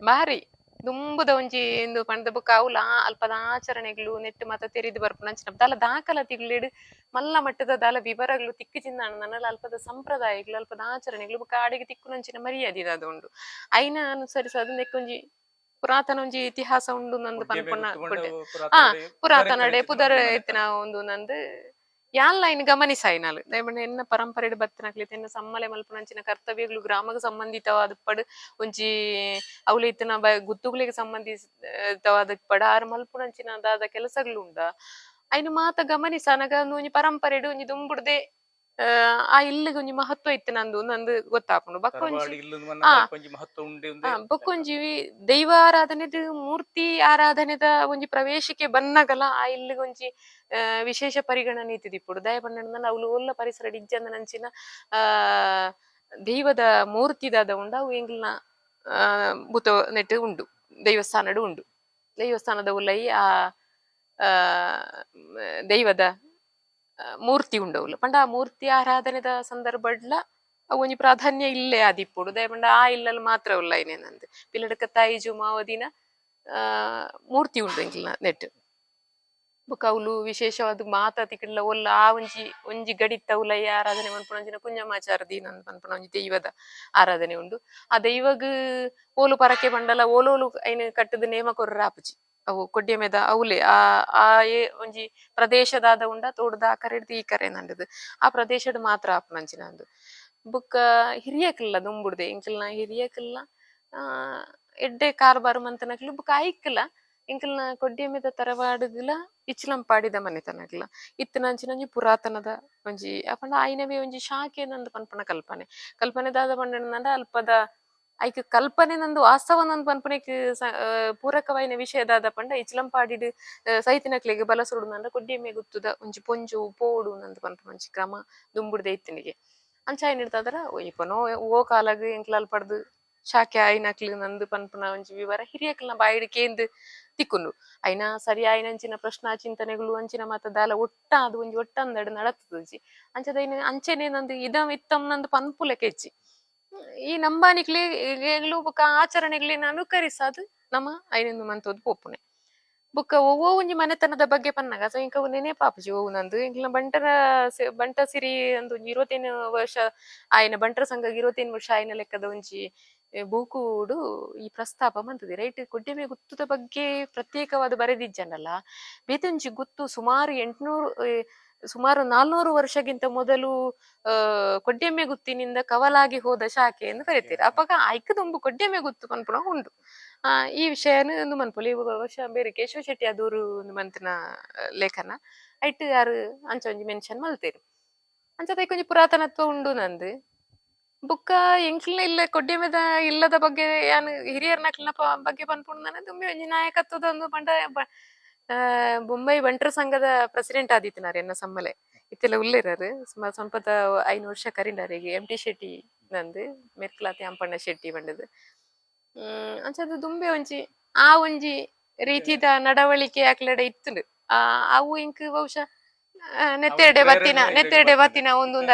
ಬಾರಿ ದುಂಬುದ ಒಂಜಿ ಇಂದು ಪಂಡ ಬುಕ್ಕ ಅವುಲ ಅಲ್ಪದ ಆಚರಣೆಗಳು ನೆಟ್ಟು ಮತ ತೆರಿದು ಬರ್ಪು ನಂಚಿನ ದಾಲ ದಾಖಲಾತಿಗಳು ಮಲ್ಲ ಮಟ್ಟದ ದಾಲ ವಿವರಗಳು ತಿಕ್ಕು ಚಿಂದಾಣ ನನ್ನಲ್ಲ ಅಲ್ಪದ ಸಂಪ್ರದಾಯಗಳು ಅಲ್ಪದ ಆಚರಣೆಗಳು ಬುಕ್ಕ ಆಡಿಗೆ ತಿಕ್ಕುನಂಚಿನ ಮರ್ಯಾದೆ ಅದು ಉಂಡು ಐನ ಅನುಸರಿಸೋದು ನೆಕ್ಕೊಂಜಿ ಪುರಾತನ ಒಂಜಿ ಇತಿಹಾಸ ಉಂಡು ನಂದು ಪನ್ಪುನ ಹಾ
ಪುರಾತನ
ಪುರಾತನಡೆ
ಪುದರ್ ಎತ್ತಿನ
ಒಂದು ನಂದು ಯಾನ್ಲ ಲೈನ್ ಗಮನಿಸಾಯಿನಾಲು ದಯಮಂಡ ಎನ್ನ ಪರಂಪರೆಡ್ ಬತ್ತನಕ್ಲಿತ ಎನ್ನ ಸಮ್ಮಲೆ ಮಲ್ಪನಂಚಿನ ಕರ್ತವ್ಯಗಳು ಗ್ರಾಮಕ್ಕೆ ಸಂಬಂಧಿತವಾದ ಪಡ್ ಒಂಜಿ ಅವಳು ಇತ್ತಿನ ಬ ಗುತ್ತುಗಳಿಗೆ ಸಂಬಂಧಿತವಾದ ಪಡ ಆರು ಮಲ್ಪುನಂಚಿನದಾದ ಕೆಲಸಗಳು ಉಂಡ. ಅಯ್ನು ಮಾತ ಗಮನಿಸನಗ ಒಂಜಿ ಪರಂಪರೆಡ್ ಒಂಜಿ ದುಂಬುಡ್ದೆ. ಆ, ಇಲ್ಲಿಗೆ ಒಂಜಿ ಮಹತ್ವ ಇತ್ತು ನಂದು ನಂದು ಗೊತ್ತಾಪುಂಡು.
ಬಕ್ಕೊಂಜಿ
ದೈವ
ಆರಾಧನೆದ
ಬೊಕ್ಕೊಂಜಿ ಮೂರ್ತಿ ಆರಾಧನೆದ ಒಂಜಿ ಪ್ರವೇಶಕ್ಕೆ ಬನ್ನಗಲ ಆ ಇಲ್ಲಿಗೆ ಒಂಜಿ ವಿಶೇಷ ಪರಿಗಣನೆ ಇತ್ತಿದಿಪ್ಪುಡು ದಯ ಪಂಡ ಅವ್ಲು ಒಲ್ಲ ಪರಿಸರ ಡಿಜ್ಜಂದ ನಂಚಿನ ಆ ದೈವದ ಮೂರ್ತಿದಾದ ಉಂಡು. ಅವು ಎಂಗ್ಲ್ನ ಆ ಬುತ ನೆಟ್ಟು ಉಂಡು ದೈವಸ್ಥಾನಡು ಉಂಡು. ದೈವಸ್ಥಾನದ ಉಲ್ಲೈ ಆ ಆ ದೈವದ ಮೂರ್ತಿ ಉಂಡವುಲು ಪಂಡ ಆ ಮೂರ್ತಿ ಆರಾಧನೆದ ಸಂದರ್ಭಡ್ಲ ಅವು ಒಂಜಿ ಪ್ರಾಧಾನ್ಯ ಇಲ್ಲೇ ಆದಿಪ್ಪುಡು ದಯಪಂಡ ಆ ಇಲ್ಲಲ್ಲಿ ಮಾತ್ರ ಉಲ್ಲ ಐನೇನಂದ್ ಪಿಲ್ಲಡಕ ತಾಯಿ ಜುಮಾವದಿನ ಆ ಮೂರ್ತಿ ಉಂಡು ಎಂಕ್ಲ್ನ ನೆಟ್ ಬೊಕ ಅವ್ಲು ವಿಶೇಷವಾದ ಮಾತ ತಿಕ್ಕಡ್ಲ, ಒಲ್ಲ ಆ ಒಂಜಿ ಒಂಜಿ ಗಡಿತ್ತ ಉಲಯ ಆರಾಧನೆ ಮನ್ಪುನಂಚಿನ ಕುಂಜಮಾಚಾರ ದೀನ ಮನ್ಪುನೊಂಜಿ ದೈವದ ಆರಾಧನೆ ಉಂಡು. ಆ ದೈವಗ್ ಓಲು ಪರಕೆ ಬಂಡಲ ಓಲೋಲು ಐನ್ ಕಟ್ಟದ ನೇಮ ಕೊರ್ರ ಆಪುಜಿ ಅವು ಕೊಡ್ಯ ಮೇದ ಅವುಲೆ ಆ ಆ ಏ ಒಂಜಿ ಪ್ರದೇಶದಾದ ಉಂಡ ತೋಡದ ಆ ಕರೆ ಈ ಕರೆ ನಂಡದು. ಆ ಪ್ರದೇಶಡ್ ಮಾತ್ರ ಆಪುನಂಚಿನಂದು ಬುಕ್ಕ ಹಿರಿಯಕಲ್ಲ ದುಂಬುಡ್ದೆ, ಇಂಕಲ್ನ ಹಿರಿಯಕಲ್ಲ, ಆ, ಎಡ್ಡೆ ಕಾರ್ಬಾರು ಮಂತನಕ್ಲು ಬುಕ್ಕ ಐಕ್ಕಲ ಇಂಕಲ್ನ ಕೊಡ್ಯ ಮೇದ ತರವಾಡುದಿಲ ಇಚ್ಲಂ ಪಾಡಿದ ಮನೆತನಗ್ಲ. ಇತ್ತನಂಚಿನಂಜಿ ಪುರಾತನದ ಒಂಜಿ, ಅಪಂಡ ಆಯ್ನವೇ ಒಂಜಿ ಶಾಖೆ ನಂದು ಪನ್ಪನ ಕಲ್ಪನೆ. ಕಲ್ಪನೆ ದಾದ ಪಂಡ ಅಲ್ಪದ ಐಕ್ ಕಲ್ಪನೆ ನಂದು ವಾಸ್ತವ ನಂದು ಪನ್ಪನೆಕ್ ಪೂರಕವಾಯಿನ ವಿಷಯದಾದ ಪಂಡ ಇಚ್ಲಂ ಪಾಡಿಡ್ ಸೈತಿನಕ್ಲೆಗ್ ಬಲಸುಡು ನಂಡ ಕೊಡ್ಡಿ ಮೇ ಗುತ್ತುದ ಒಂಜಿ ಪೊಂಜು, ಪೋಡು ನಂದು ಪನ್ಪನ ಒಂಜಿ ಕ್ರಮ ದುಂಬುಡ್ದೆ ಇತ್ತಿನಿಗೆ. ಅಂಚ ನಿಡ್ತಾದ್ರ ಇಪ್ಪನೋ, ಓ ಕಾಲಗ್ ಎಂಕ್ಲಾಲ್ ಪಡ್ದು ಶಾಖೆ ಐನಕ್ಲು ನಂದು ಪನ್ಪುನ ಒಂಜಿ ವಿವರ. ಹಿರಿಯಕ್ಲನ ಬಾಯಿಡ್ ಕೇಂದ್ ತಿಕ್ಕುಂಡು ಐನ ಸರಿ ಆಯ್ನಂಚಿನ ಪ್ರಶ್ನ ಚಿಂತನೆಗಳು ಅಂಚಿನ ಮತದಾಲ ಒಟ್ಟ ಅದು ಒಂಜಿ ಒಟ್ಟಂದಡ್ ನಡತುಜಿ ಅಂಚದ ಅಂಚೆನೆ ನಂದು ಇದ ಇತ್ತಂ ನಂದು ಪನ್ಪು ಕೆಚ್ಚಿ ಈ ನಂಬಾನಿಕ್ಲೆ ಬುಕ್ಕ ಬೊಕ ಆಚರಣೆಗಳನ್ನ ಅನುಕರಿಸದು ನಮ್ಮ ಐನೊಂದು ಮಂತೋದು ಪೋಪುನೆ. ಬೊಕ್ಕ ಒವ್ವೋ ಒಂಜಿ ಮನೆತನದ ಬಗ್ಗೆ ಪನ್ನಗ. ಸೊ ಇಂಕ ನೆನೆ ಪಾಪಜಿ ಓವು ನಂದು. ಇಂಕ್ಲ ಬಂಟರ ಬಂಟ ಸಿರಿ ಅಂದು ಒಂಜಿ ಇರುವತ್ತೇನು ವರ್ಷ ಆಯ್ನ ಬಂಟರ ಸಂಘ ಇರುವತ್ತೇನು ವರ್ಷ ಆಯ್ನ ಲೆಕ್ಕದ ಒಂಜಿ ಬೂಕುಡು ಈ ಪ್ರಸ್ತಾಪ ಮಂತದೆ ರೈಟ್ ಕೊಡ್ಡೆಮೆ ಗುತ್ತುದ ಬಗ್ಗೆ ಪ್ರತ್ಯೇಕವಾದ ಬರೆದಿಜ್ಜನಲ್ಲ ಬೇತಂಜಿ ಗುತ್ತು ಸುಮಾರು ಎಂಟ್ನೂರು ಸುಮಾರು ನಾಲ್ನೂರು ವರ್ಷಕ್ಕಿಂತ ಮೊದಲು ಅಹ್ ಕೊಡ್ಡೆಮ್ಮೆ ಗುತ್ತಿನಿಂದ ಕವಲಾಗಿ ಹೋದ ಶಾಖೆ ಎಂದು ಕರೀತೀರಿ. ಅಪಗ ಐಕದೊಂಬು ಕೊಡ್ಡೆಮ್ಮೆ ಗುತ್ತು ಮನ್ಪುನ ಉಂಡು. ಆ ಈ ವಿಷಯನ ಒಂದು ಮನ್ಪುಲಿ. ವರ್ಷ ಬೇರೆ ಕೇಶವ ಶೆಟ್ಟಿ ಅದೂರು ಒಂದು ಮಂತಿನ ಲೇಖನ. ಐಟ್ ಯಾರು ಅಂಚ ಒಂಜಿ ಮೆನ್ಷನ್ ಮಲ್ತೇರು. ಅಂಚದ ಕೊಂಚ ಪುರಾತನತ್ವ ಉಂಡು ನಂದು. ಬುಕ್ಕ ಎಂಕ್ಲ ಇಲ್ಲ ಕೊಡ್ಡೆಮೆದ ಇಲ್ಲದ ಬಗ್ಗೆ ಯಾನ್ ಹಿರಿಯರ್ ನಕ್ಲಿನ ಪ- ಬಗ್ಗೆ ಪನ್ಪುಂಡು ನಾನು ದುಮ್ಮಿ ಒಂಜಿ ನಾಯಕತ್ವದ ಒಂದು ಬಂಡ ಬ- ಆ, ಬೊಂಬೈ ಬಂಟರ ಸಂಘದ ಪ್ರೆಸಿಡೆಂಟ್ ಆದಿತ್ತಿನಾರೆ ಎನ್ನ ಸಮ್ಮಲೆ ಇತ್ತೆಲ್ಲ ಉಳ್ಳೇರಾರು ಸುಮಾರು ಸ್ವಲ್ಪದ ಐನು ವರ್ಷ ಕರಿಂಡಾರೆ ಈಗ. ಎಂ ಟಿ ಶೆಟ್ಟಿ ನಂದು. ಮೆರ್ಕಲಾತಿ ಅಂಪಣ್ಣ ಶೆಟ್ಟಿ ಬಂಡದು. ಹ್ಮ್ ಅಂಚದು ದುಂಬೆ ಒಂಜಿ ಆ ಒಂಜಿ ರೀತಿದ ನಡವಳಿಕೆ ಅಕ್ಲೆಡೆ ಇತ್ತುಂಡು. ಆ ಅವು ಇಂಕ್ ಬಹುಶಃ ನೆತ್ತೆಡೆ
ಬೇರೆ
ಬತ್ತಿನ
ಬೇರೆ
ನೆತ್ತೆಡೆ
ಬತ್ತಿನ.
ಒಂದೊಂದು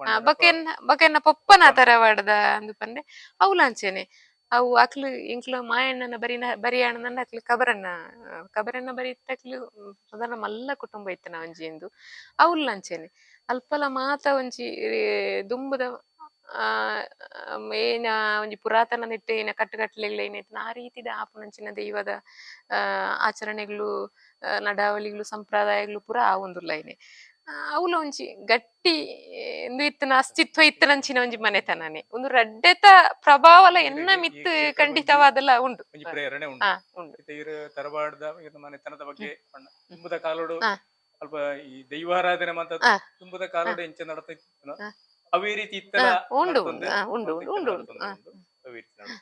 ಪಂಡ
ಬಕೆನ್ ಬಕೆನ್ನ ಪಪ್ಪನ ತರವಾಡದ ಅಂದು ಪಂಡೆ ಅವಲಾಂಚೆನೆ ಅವು ಅಕ್ಲು ಇಂಕ್ಲು ಮಾಯಣ್ಣನ ಬರಿನ ಬರಿಯಾಣನ ಅಕ್ಲು ಕಬರನ್ನ ಕಬರನ್ನ ಬರಿತಕ್ಲು ಅದನ್ನ ಮಲ್ಲ ಕುಟುಂಬ ಇತ್ತನ ಒಂಜಿ ಎಂದು. ಅವ್ಲು ಅಂಚೆನೆ ಅಲ್ಪಲ ಮಾತ ಒಂಜಿ ದುಂಬದ ಏನ ಒಂಜಿ ಪುರಾತನ ನೆಟ್ಟು ಏನ ಕಟ್ಟುಕಟ್ಲೆಗ್ಲ ಏನಾಯ್ತು ಆ ರೀತಿದ ಆಪುನಂಚಿನ ದೈವದ ಆಚರಣೆಗಳು ನಡಾವಳಿಗಳು ಸಂಪ್ರದಾಯಗಳು ಪೂರ ಆ ಒಂದು ಲೈನೆ. ಅವುಲ ಒಂಜಿ ಗಟ್ಟಿ ಇಂದು ಇತ್ತನ ಅಸ್ತಿತ್ವ ಇತ್ತನಂಚಿನ ಒಂಜಿ ಮನೆತನನೆ. ಒಂದು ರಡ್ಡೆತ ಪ್ರಭಾವಲ ಎನ್ನ ಮಿತ್ ಖಂಡಿತವಾದಲ್ಲ ಉಂಟು.
ಒಂಜಿ ಪ್ರೇರಣೆ ತರವಾಡದ ಇವ್ರ ಮನೆತನದ ಬಗ್ಗೆ ತುಂಬದ ಕಾಲೋಡು. ಸ್ವಲ್ಪ ಈ ದೈವಾರಾಧನೆ
ಮಾತಾಡ
ತುಂಬದ ಕಾಲೋಡು ಎಂಚ ನಡತ. ಅವೇ ರೀತಿ ಇತ್ತಲ
ಉಂಡು, ಉಂಡು, ಉಂಡು.
ಅವೇ ರೀತಿ.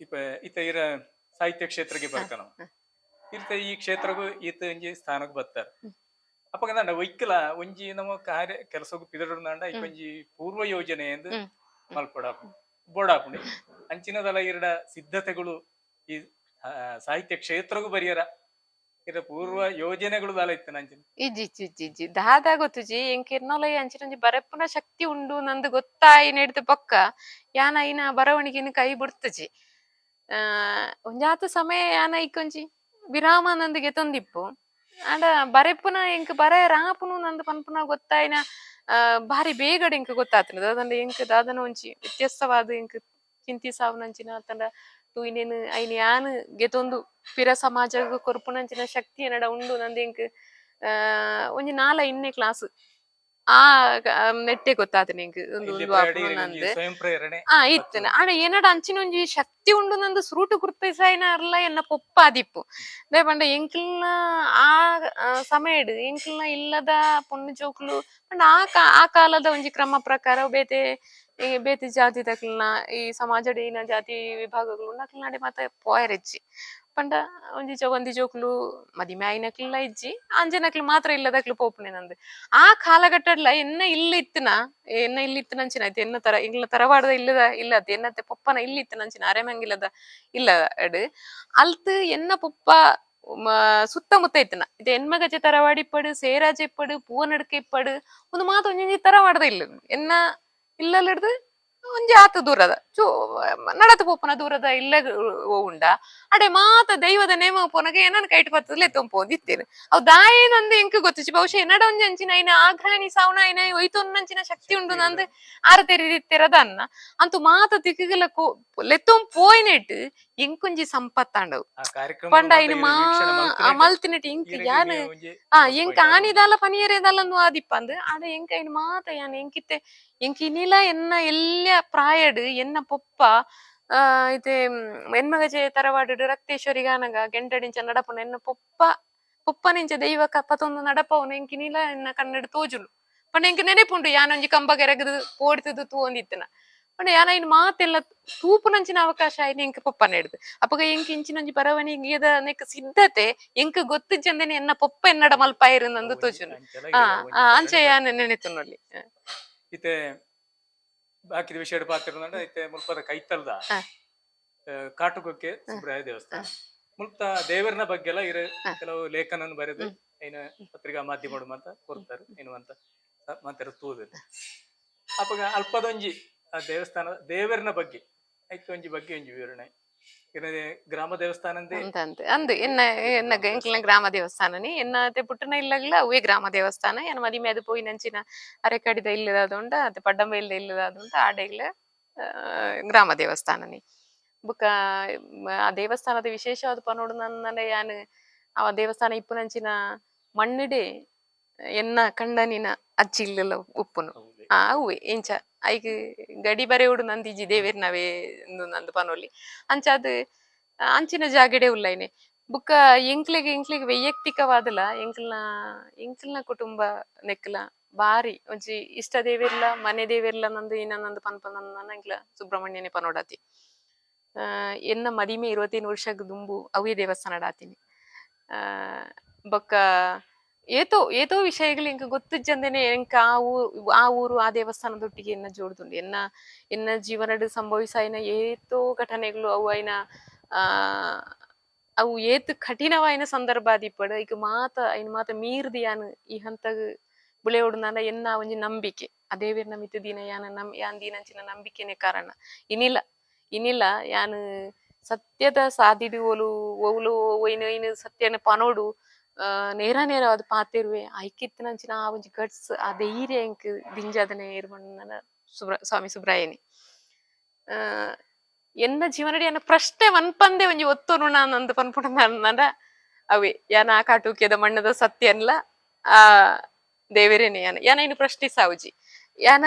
ಇಪ್ಪ ಇತ್ತ ಇರ ಸಾಹಿತ್ಯ ಕ್ಷೇತ್ರಕ್ಕೆ ಬರ್ತಾನ. ಇರ್ತ ಈ ಕ್ಷೇತ್ರಗೂ ಈತ ಒಂಜಿ ಸ್ಥಾನಕ್ಕೆ ಬರ್ತಾರ ಅಪ್ಪ ನಾಂಡ ವೈಕಲ ಒಂಜಿ ನಮ್ಮ ಕಾರ್ಯ ಕೆಲಸಕ್ಕೂ ಪಿದಡುಂದಾಂಡ ಇಪ್ಪ ಒಂಜಿ ಪೂರ್ವ ಯೋಜನೆ ಎಂದು. ಮಲ್ಪಡಾಪು ಬೋಡಾಪುಂಡು ಅಂಚಿನದಲ ಇರಡ ಸಿದ್ಧತೆಗಳು ಈ ಸಾಹಿತ್ಯ ಕ್ಷೇತ್ರಗೂ ಬರಿಯರ ಇರ ಪೂರ್ವ ಯೋಜನೆಗಳು ದಾಲ ಇತ್ತು ಅಂಚಿನ
ಇಜ್ಜಿ ಇಜ್ಜಿ ಇಜ್ಜಿ ಇಜ್ಜಿ. ದಾದ ಗೊತ್ತುಜಿ ಎಂಕ್ ಎನ್ನೊಲೈ ಅಂಚಿನಂಜಿ ಬರಪ್ಪನ ಶಕ್ತಿ ಉಂಡು ನಂದು ಗೊತ್ತಾಯಿ ನೆಡ್ದು ಪಕ್ಕ. ಯಾನ ಐನ ಬರವಣಿಗೆನ ಕೈ ಬಿಡ್ತುಜಿ ಆ, ಒಂಜಾತ ಸಮಯ ಯಾನ ಇಕ್ಕೊಂಜಿ ವಿರಾಮ ನಂದಿಗೆ ತೊಂದಿಪ್ಪು. ಆಂಡ ಬರೆಪ್ಪುನ ಎಂಕ್ ಬರ ರಾಪುನು ನಂದು ಪನ್ಪುನ ಗೊತ್ತಾಯಿನ ಭಾರಿ ಬೇಗಡೆ ಎಂಕ್ ಗೊತ್ತಾತನ ದಾದಂಡ ಎಂಕ್ ದಾದನ ಒಂಜಿ ವ್ಯತ್ಯಸ್ತವಾದ ಎಂಕ್ ಚಿಂತಿಸಾವನಂಚಿನ ಆತಂಡ ತೂಯಿನೇನು ಐನ್ ಯಾನ್ ಗೆತೊಂದು ಪಿರ ಸಮಾಜಗ್ ಕೊರ್ಪುನಂಚಿನ ಶಕ್ತಿ ಏನಡ ಉಂಡು ನಂದು ಎಂಕ್ ಒಂಜಿ ನಾಲ ಇನ್ನೆ ಕ್ಲಾಸ್ ಆ ನೆಟ್ಟೆ ಗೊತ್ತಾತ ನಿಂಗೆ ಒಂದು
ಒಂಜಿ
ನಂದು. ಆ ಇತ್ತನ ಆಡ ಏನಡ ಅಂಚಿನೊಂಜಿ ಶಕ್ತಿ ಉಂಡು ನಂದು ಸುರುಟು ಕುರ್ತೈಸಾಯಿನ ಅರ್ಲ ಎನ್ನ ಪೊಪ್ಪಾದಿಪ್ಪು. ದೇ ಪಂಡ ಎಂಕ್ಲ್ನ ಆ ಸಮಯ ಸಮಯಡ್ ಎಂಕ್ಲ್ನ ಇಲ್ಲದ ಪೊಣ್ಣು ಜೋಕ್ಲು ಪಂಡ ಆ ಆ ಕಾಲದ ಒಂಜಿ ಕ್ರಮ ಪ್ರಕಾರ ಬೇತೆ ಈ ಬೇತೆ ಜಾತಿ ತಕ್ಲ್ನ ಈ ಸಮಾಜಡ್ ಏನ ಜಾತಿ ವಿಭಾಗಗಳು ನಕ್ಲ್ ಮಾತ ಮಾತ ಪೋಯರೆಜ್ಜಿ ಪಂಡ ಒಂಜಿ ಒಂದಿ ಜೋಕ್ಲು ಮದಿಮೆ ಆಯ್ನಕ್ಲೆಲ್ಲ ಇಜ್ಜಿ ಅಂಜನಕ್ಲು ಮಾತ್ರ ಇಲ್ಲದಕ್ಲು ಪೋಪುನೆ ನಂದು. ಆ ಕಾಲಘಟ್ಟಡ್ಲ ಎನ್ನ ಇಲ್ಲ ಇತ್ತನ ಎನ್ನ ಇಲ್ಲ ಇತ್ತು ನಂಚಿನ ಆಯ್ತು, ಎನ್ನ ತರ ತರವಾಡದ ಇಲ್ಲದ ಇಲ್ಲದ ಎನ್ನತ್ತೆ ಪೊಪ್ಪನ ಇಲ್ಲಿ ಇತ್ತು ನಂಚಿನ ಅರೆಮಂಗಿಲ್ಲದ ಇಲ್ಲ ಎಡು ಅಲ್ತ್ ಎನ್ನ ಪೊಪ್ಪ ಸುತ್ತಮುತ್ತ ಇತ್ತನ ಇದು ಹೆಣ್ಮಗಜೆ ತರವಾಡಿ ಪಡು, ಸೇರಾಜೆ ಇಪ್ಪಡು ಪೂವನಡ್ಕೆ ಇಪ್ಪಡು ಒಂದು ಮಾತು ಒಂಜಿ ತರವಾಡದ ಇಲ್ಲ ಎನ್ನ ಇಲ್ಲಲ್ಲಿಡ್ದು ಒಂಜಿ ಆತ ದೂರದ. ಚೂ ನಡತ ಪೋಪನ ದೂರದ ಇಲ್ಲ ಉಂಡ. ಅಡೆ ಮಾತ ದೈವದ ನೇಮ ಪೋನಗೆ ಏನನ್ ಕೈಟ್ ಬರ್ತದಲೆ ತೊಂಪೋದಿತ್ತೇನೆ ಅವ್ ದಾಯಿ ನಂದು ಎಂಕ್ ಗೊತ್ತಿಚ್ಚು ಬಹುಶಃ ಎನ್ನಡ ಒಂಜಿ ಅಂಚಿನ ಐನ ಆಗ್ರಹಣಿ ಸಾವನ ಐನ ಒಯ್ತು ನಂಚಿನ ಶಕ್ತಿ ಉಂಡು ನಂದು ಆರ ತೆರಿದಿತ್ತೆರದ ಅನ್ನ ಅಂತೂ ಮಾತ ತಿಕ್ಕಗಲ ಕೋ ಲೆತ್ತೊಂ ಪೋಯ್ನೆಟ್ ಎಂಕೊಂಜಿ ಸಂಪತ್ತಾಂಡವು. ಪಂಡ ಐನು ಮಾ ಮಲ್ತಿನೆಟ್ ಇಂಕ್ ಯಾನ್ ಆ ಎಂಕ ಆನಿದಾಲ ಪನಿಯರೇದಾಲಂದು ಆದಿಪ್ಪಂದು. ಆಡ ಎಂಕ ಐನ್ ಮಾತ ಯಾನ್ ಎಂಕಿತ್ತೆ ಎಲ್ಲ ಪ್ರಾಯಡ್ ಎನ್ನ ಪೊಪ್ಪ ಆ ಇತ್ತೆ ಎನ್ಮಗಜೆ ತರವಾಡು ರಕ್ತೇಶ್ವರಿ ಗಾನಗ ಗೆಂಟಡಿಂಚ ನಡಪನ ಎನ್ನ ಪೊಪ್ಪ ಪೊಪ್ಪನಿಂಚ ದೈವ ಕಪ್ಪತೊಂದು ನಡಪವನು ಎಂಕಿನಿಲ ಎನ್ನ ಕನ್ನಡ ತೋಜುಲು. ಪಂಡ ಎಂಕ್ ನೆನೆಪುಂಡು ಯಾನೊಂಜಿ ಕಂಬಗೆ ಕೆರಗದು ಪೋಡ್ತದು ತೂಂದಿತ್ತನ ಪಂಡ ಯಾನ ಇನ್ ಮಾತೆಲ್ಲ ತೂಪುನಂಚಿನ ಅವಕಾಶ ಆಯ್ತು ಎಂಕ್ ಪೊಪ್ಪ ನೆಡ್ದು. ಅಪ್ಪಗ ಎಂಕ್ ಇಂಚಿನೊಂಜಿ ಬರವಣಿಗೆದ ನೆಕ್ ಸಿದ್ಧತೆ ಎಂಕ್ ಗೊತ್ತಿಜ್ಜಂದೇನೆ ಎನ್ನ ಪೊಪ್ಪ ಎನ್ನಡ ಮಲ್ಪ ನಂದು ತೋಜುನು ಹಾ ಅಂಚೆ ಯಾನ್ ನೆನೆತು ನೋಡಿ
ಇತ್ತೆ ಬಾಕಿದ ವಿಷಯ ಪಾತ್ರ ಇತ್ತೆ ಮುಲ್ಪದ ಕೈತಲ್ದ ಕಾಟುಕಕ್ಕೆ ಸುಪ್ರಾಯ ಸುಬ್ರಾಯ ದೇವಸ್ಥಾನ. ಮುಲ್ಪ ದೇವರನ ಬಗ್ಗೆ ಎಲ್ಲ ಇರ. ಕೆಲವು ಲೇಖನ ಬರೆದು ಏನ ಪತ್ರಿಕಾ ಮಾಧ್ಯಮ ಅಂತ ಕೊಡ್ತಾರೆ ಏನು ಅಂತ ಮಾತಾಡ ತೂದದು ಅಪ್ಪಗ ಅಲ್ಪದೊಂಜಿ ಆ ದೇವಸ್ಥಾನ ದೇವರನ ಬಗ್ಗೆ ಐತೆ ಒಂಜಿ ಬಗ್ಗೆ ಒಂಜಿ ವಿವರಣೆ. ಇರದೆ ಗ್ರಾಮ ದೇವಸ್ಥಾನ ಅಂದೆ
ಅಂತ ಅಂತ ಅಂದು ಎನ್ನ ಎನ್ನ ಎಂಕ್ಲಿನ ಗ್ರಾಮ ದೇವಸ್ಥಾನನಿ. ಎನ್ನ ಅತ್ತೆ ಪುಟ್ಟನ ಇಲ್ಲಗ್ಲ ಅವೇ ಗ್ರಾಮ ದೇವಸ್ಥಾನ. ಎನ್ನ ಮದಿ ಅದು ಪೋಯಿ ನಂಚಿನ ಅರೆಕಡಿದ ಇಲ್ಲದಾದುಂಡ ಅತ್ತೆ ಪಡ್ಡಂಬ ಇಲ್ದ ಇಲ್ಲದಾದುಂಡ ಆಡೆಗ್ಲ ಗ್ರಾಮ ದೇವಸ್ಥಾನನಿ. ಬುಕ್ಕ ಆ ದೇವಸ್ಥಾನದ ವಿಶೇಷವಾದ ಪನೋಡು ನನ್ನ ಯಾನ್ ಆ ದೇವಸ್ಥಾನ ಇಪ್ಪುನಂಚಿನ ಮಣ್ಣಿಡೆ ಎನ್ನ ಕಂಡನಿನ ಅಜ್ಜಿ ಇಲ್ಲಲ್ಲ ಉಪ್ಪುನು. ಆ ಅವು ಇಂಚ. ಐಕ್ ಗಡಿ ಬರೆಯುಡು ನಂದಿಜಿ ದೇವೇರ್ ನಾವೇ ನಂದು ಪನೊಲಿ. ಅಂಚಾದ್ ಅಂಚಿನ ಜಾಗಡೆ ಉಲ್ಲೈನೆ ಬುಕ್ಕ ಎಂಕ್ಲೆಗ್ ಎಂಕ್ಲೆಗ್ ವೈಯಕ್ತಿಕವಾದಲ, ಎಂಕ್ಲ್ನ ಎಂಕ್ಲ್ನ ಕುಟುಂಬ ನೆಕ್ಲ ಬಾರಿ. ಒಂಜಿ ಇಷ್ಟ ದೇವಿರ್ಲ, ಮನೆ ದೇವಿರ್ಲ ನಂದು, ಇನ್ನ ನಂದು ಪನ್ಪ ನನ್ನ ಎಂಕ್ಲ ಸುಬ್ರಹ್ಮಣ್ಯನೇ ಪನೋಡಾತಿ. ಎನ್ನ ಮದಿಮೆ ಇರುವತ್ತೇನು ವರ್ಷಗ್ ದುಂಬು ಅವೇ ದೇವಸ್ಥಾನ ಡಾತಿನಿ. ಬೊಕ್ಕ ಏತೋ ಏತೋ ವಿಷಯಗಳು ಇಂಕ ಗೊತ್ತಿಜ್ಜಂದೇನೆ ಎಂಕ ಆ ಊರು ಆ ಊರು, ಆ ದೇವಸ್ಥಾನದೊಟ್ಟಿಗೆ ಎನ್ನ ಜೋಡ್ದುಂಡು ಎನ್ನ ಎನ್ನ ಜೀವನಡ್ ಸಂಭವಿಸಾಯಿನ ಏತೋ ಘಟನೆಗಳು ಅವು ಐನ ಆ, ಅವು ಏತ್ ಕಠಿಣವಾಯಿನ ಸಂದರ್ಭ ಆದಿಪ್ಪಡು ಈಗ ಮಾತ ಐನ್ ಮಾತ ಮೀರ್ದಿ ಯಾನ್ ಈ ಹಂತ ಬುಳೆ ನಾನ ಎನ್ನ ಒಂಜಿ ನಂಬಿಕೆ. ಅದೇವೇರ್ನ ಮಿತ್ತು ದಿನ ಯಾನ ನಮ್, ಯಾನ್ ದೀನಂಚಿನ ನಂಬಿಕೆನೆ ಕಾರಣ. ಇನಿಲ್ಲ ಇನ್ನಿಲ್ಲ ಯಾನು ಸತ್ಯದ ಸಾದಿಡು ಓಲು ಒಯ್ನ ಒಯ್ನು ಸತ್ಯನ ಪನೋಡು ಆ, ನೇರ ನೇರವಾದ ಪಾತಿರುವೆ ಐಕಿತ್ತಿನಂಚಿನ ಆ ಒಂಜಿ ಗಟ್ಸ್ ಆ ಧೈರ್ಯ ಎಂಕ್ ದಿಂಜಾದನೆ ಇರ್ಮಣ್ಣ ಸುಬ್ರ ಸ್ವಾಮಿ ಸುಬ್ರಾಯನಿ. ಎನ್ನ ಜೀವನಡಿ ಎನ್ನ ಪ್ರಶ್ನೆ ಮನ್ಪಂದೆ ಒಂಜಿ ಒತ್ತೋನು ನಾನು ಅಂದು ಪನ್ಪುಂಡ ಅವೇ. ಯಾನ ಆ ಕಾಟುಕ್ಯದ ಮಣ್ಣದ ಸತ್ಯ ಅನ್ಲ ಆ ದೇವರೇನೆ ಯಾನ. ಯಾನ ಇನ್ನು ಪ್ರಶ್ನಿಸಾವುಜಿ ಯಾನ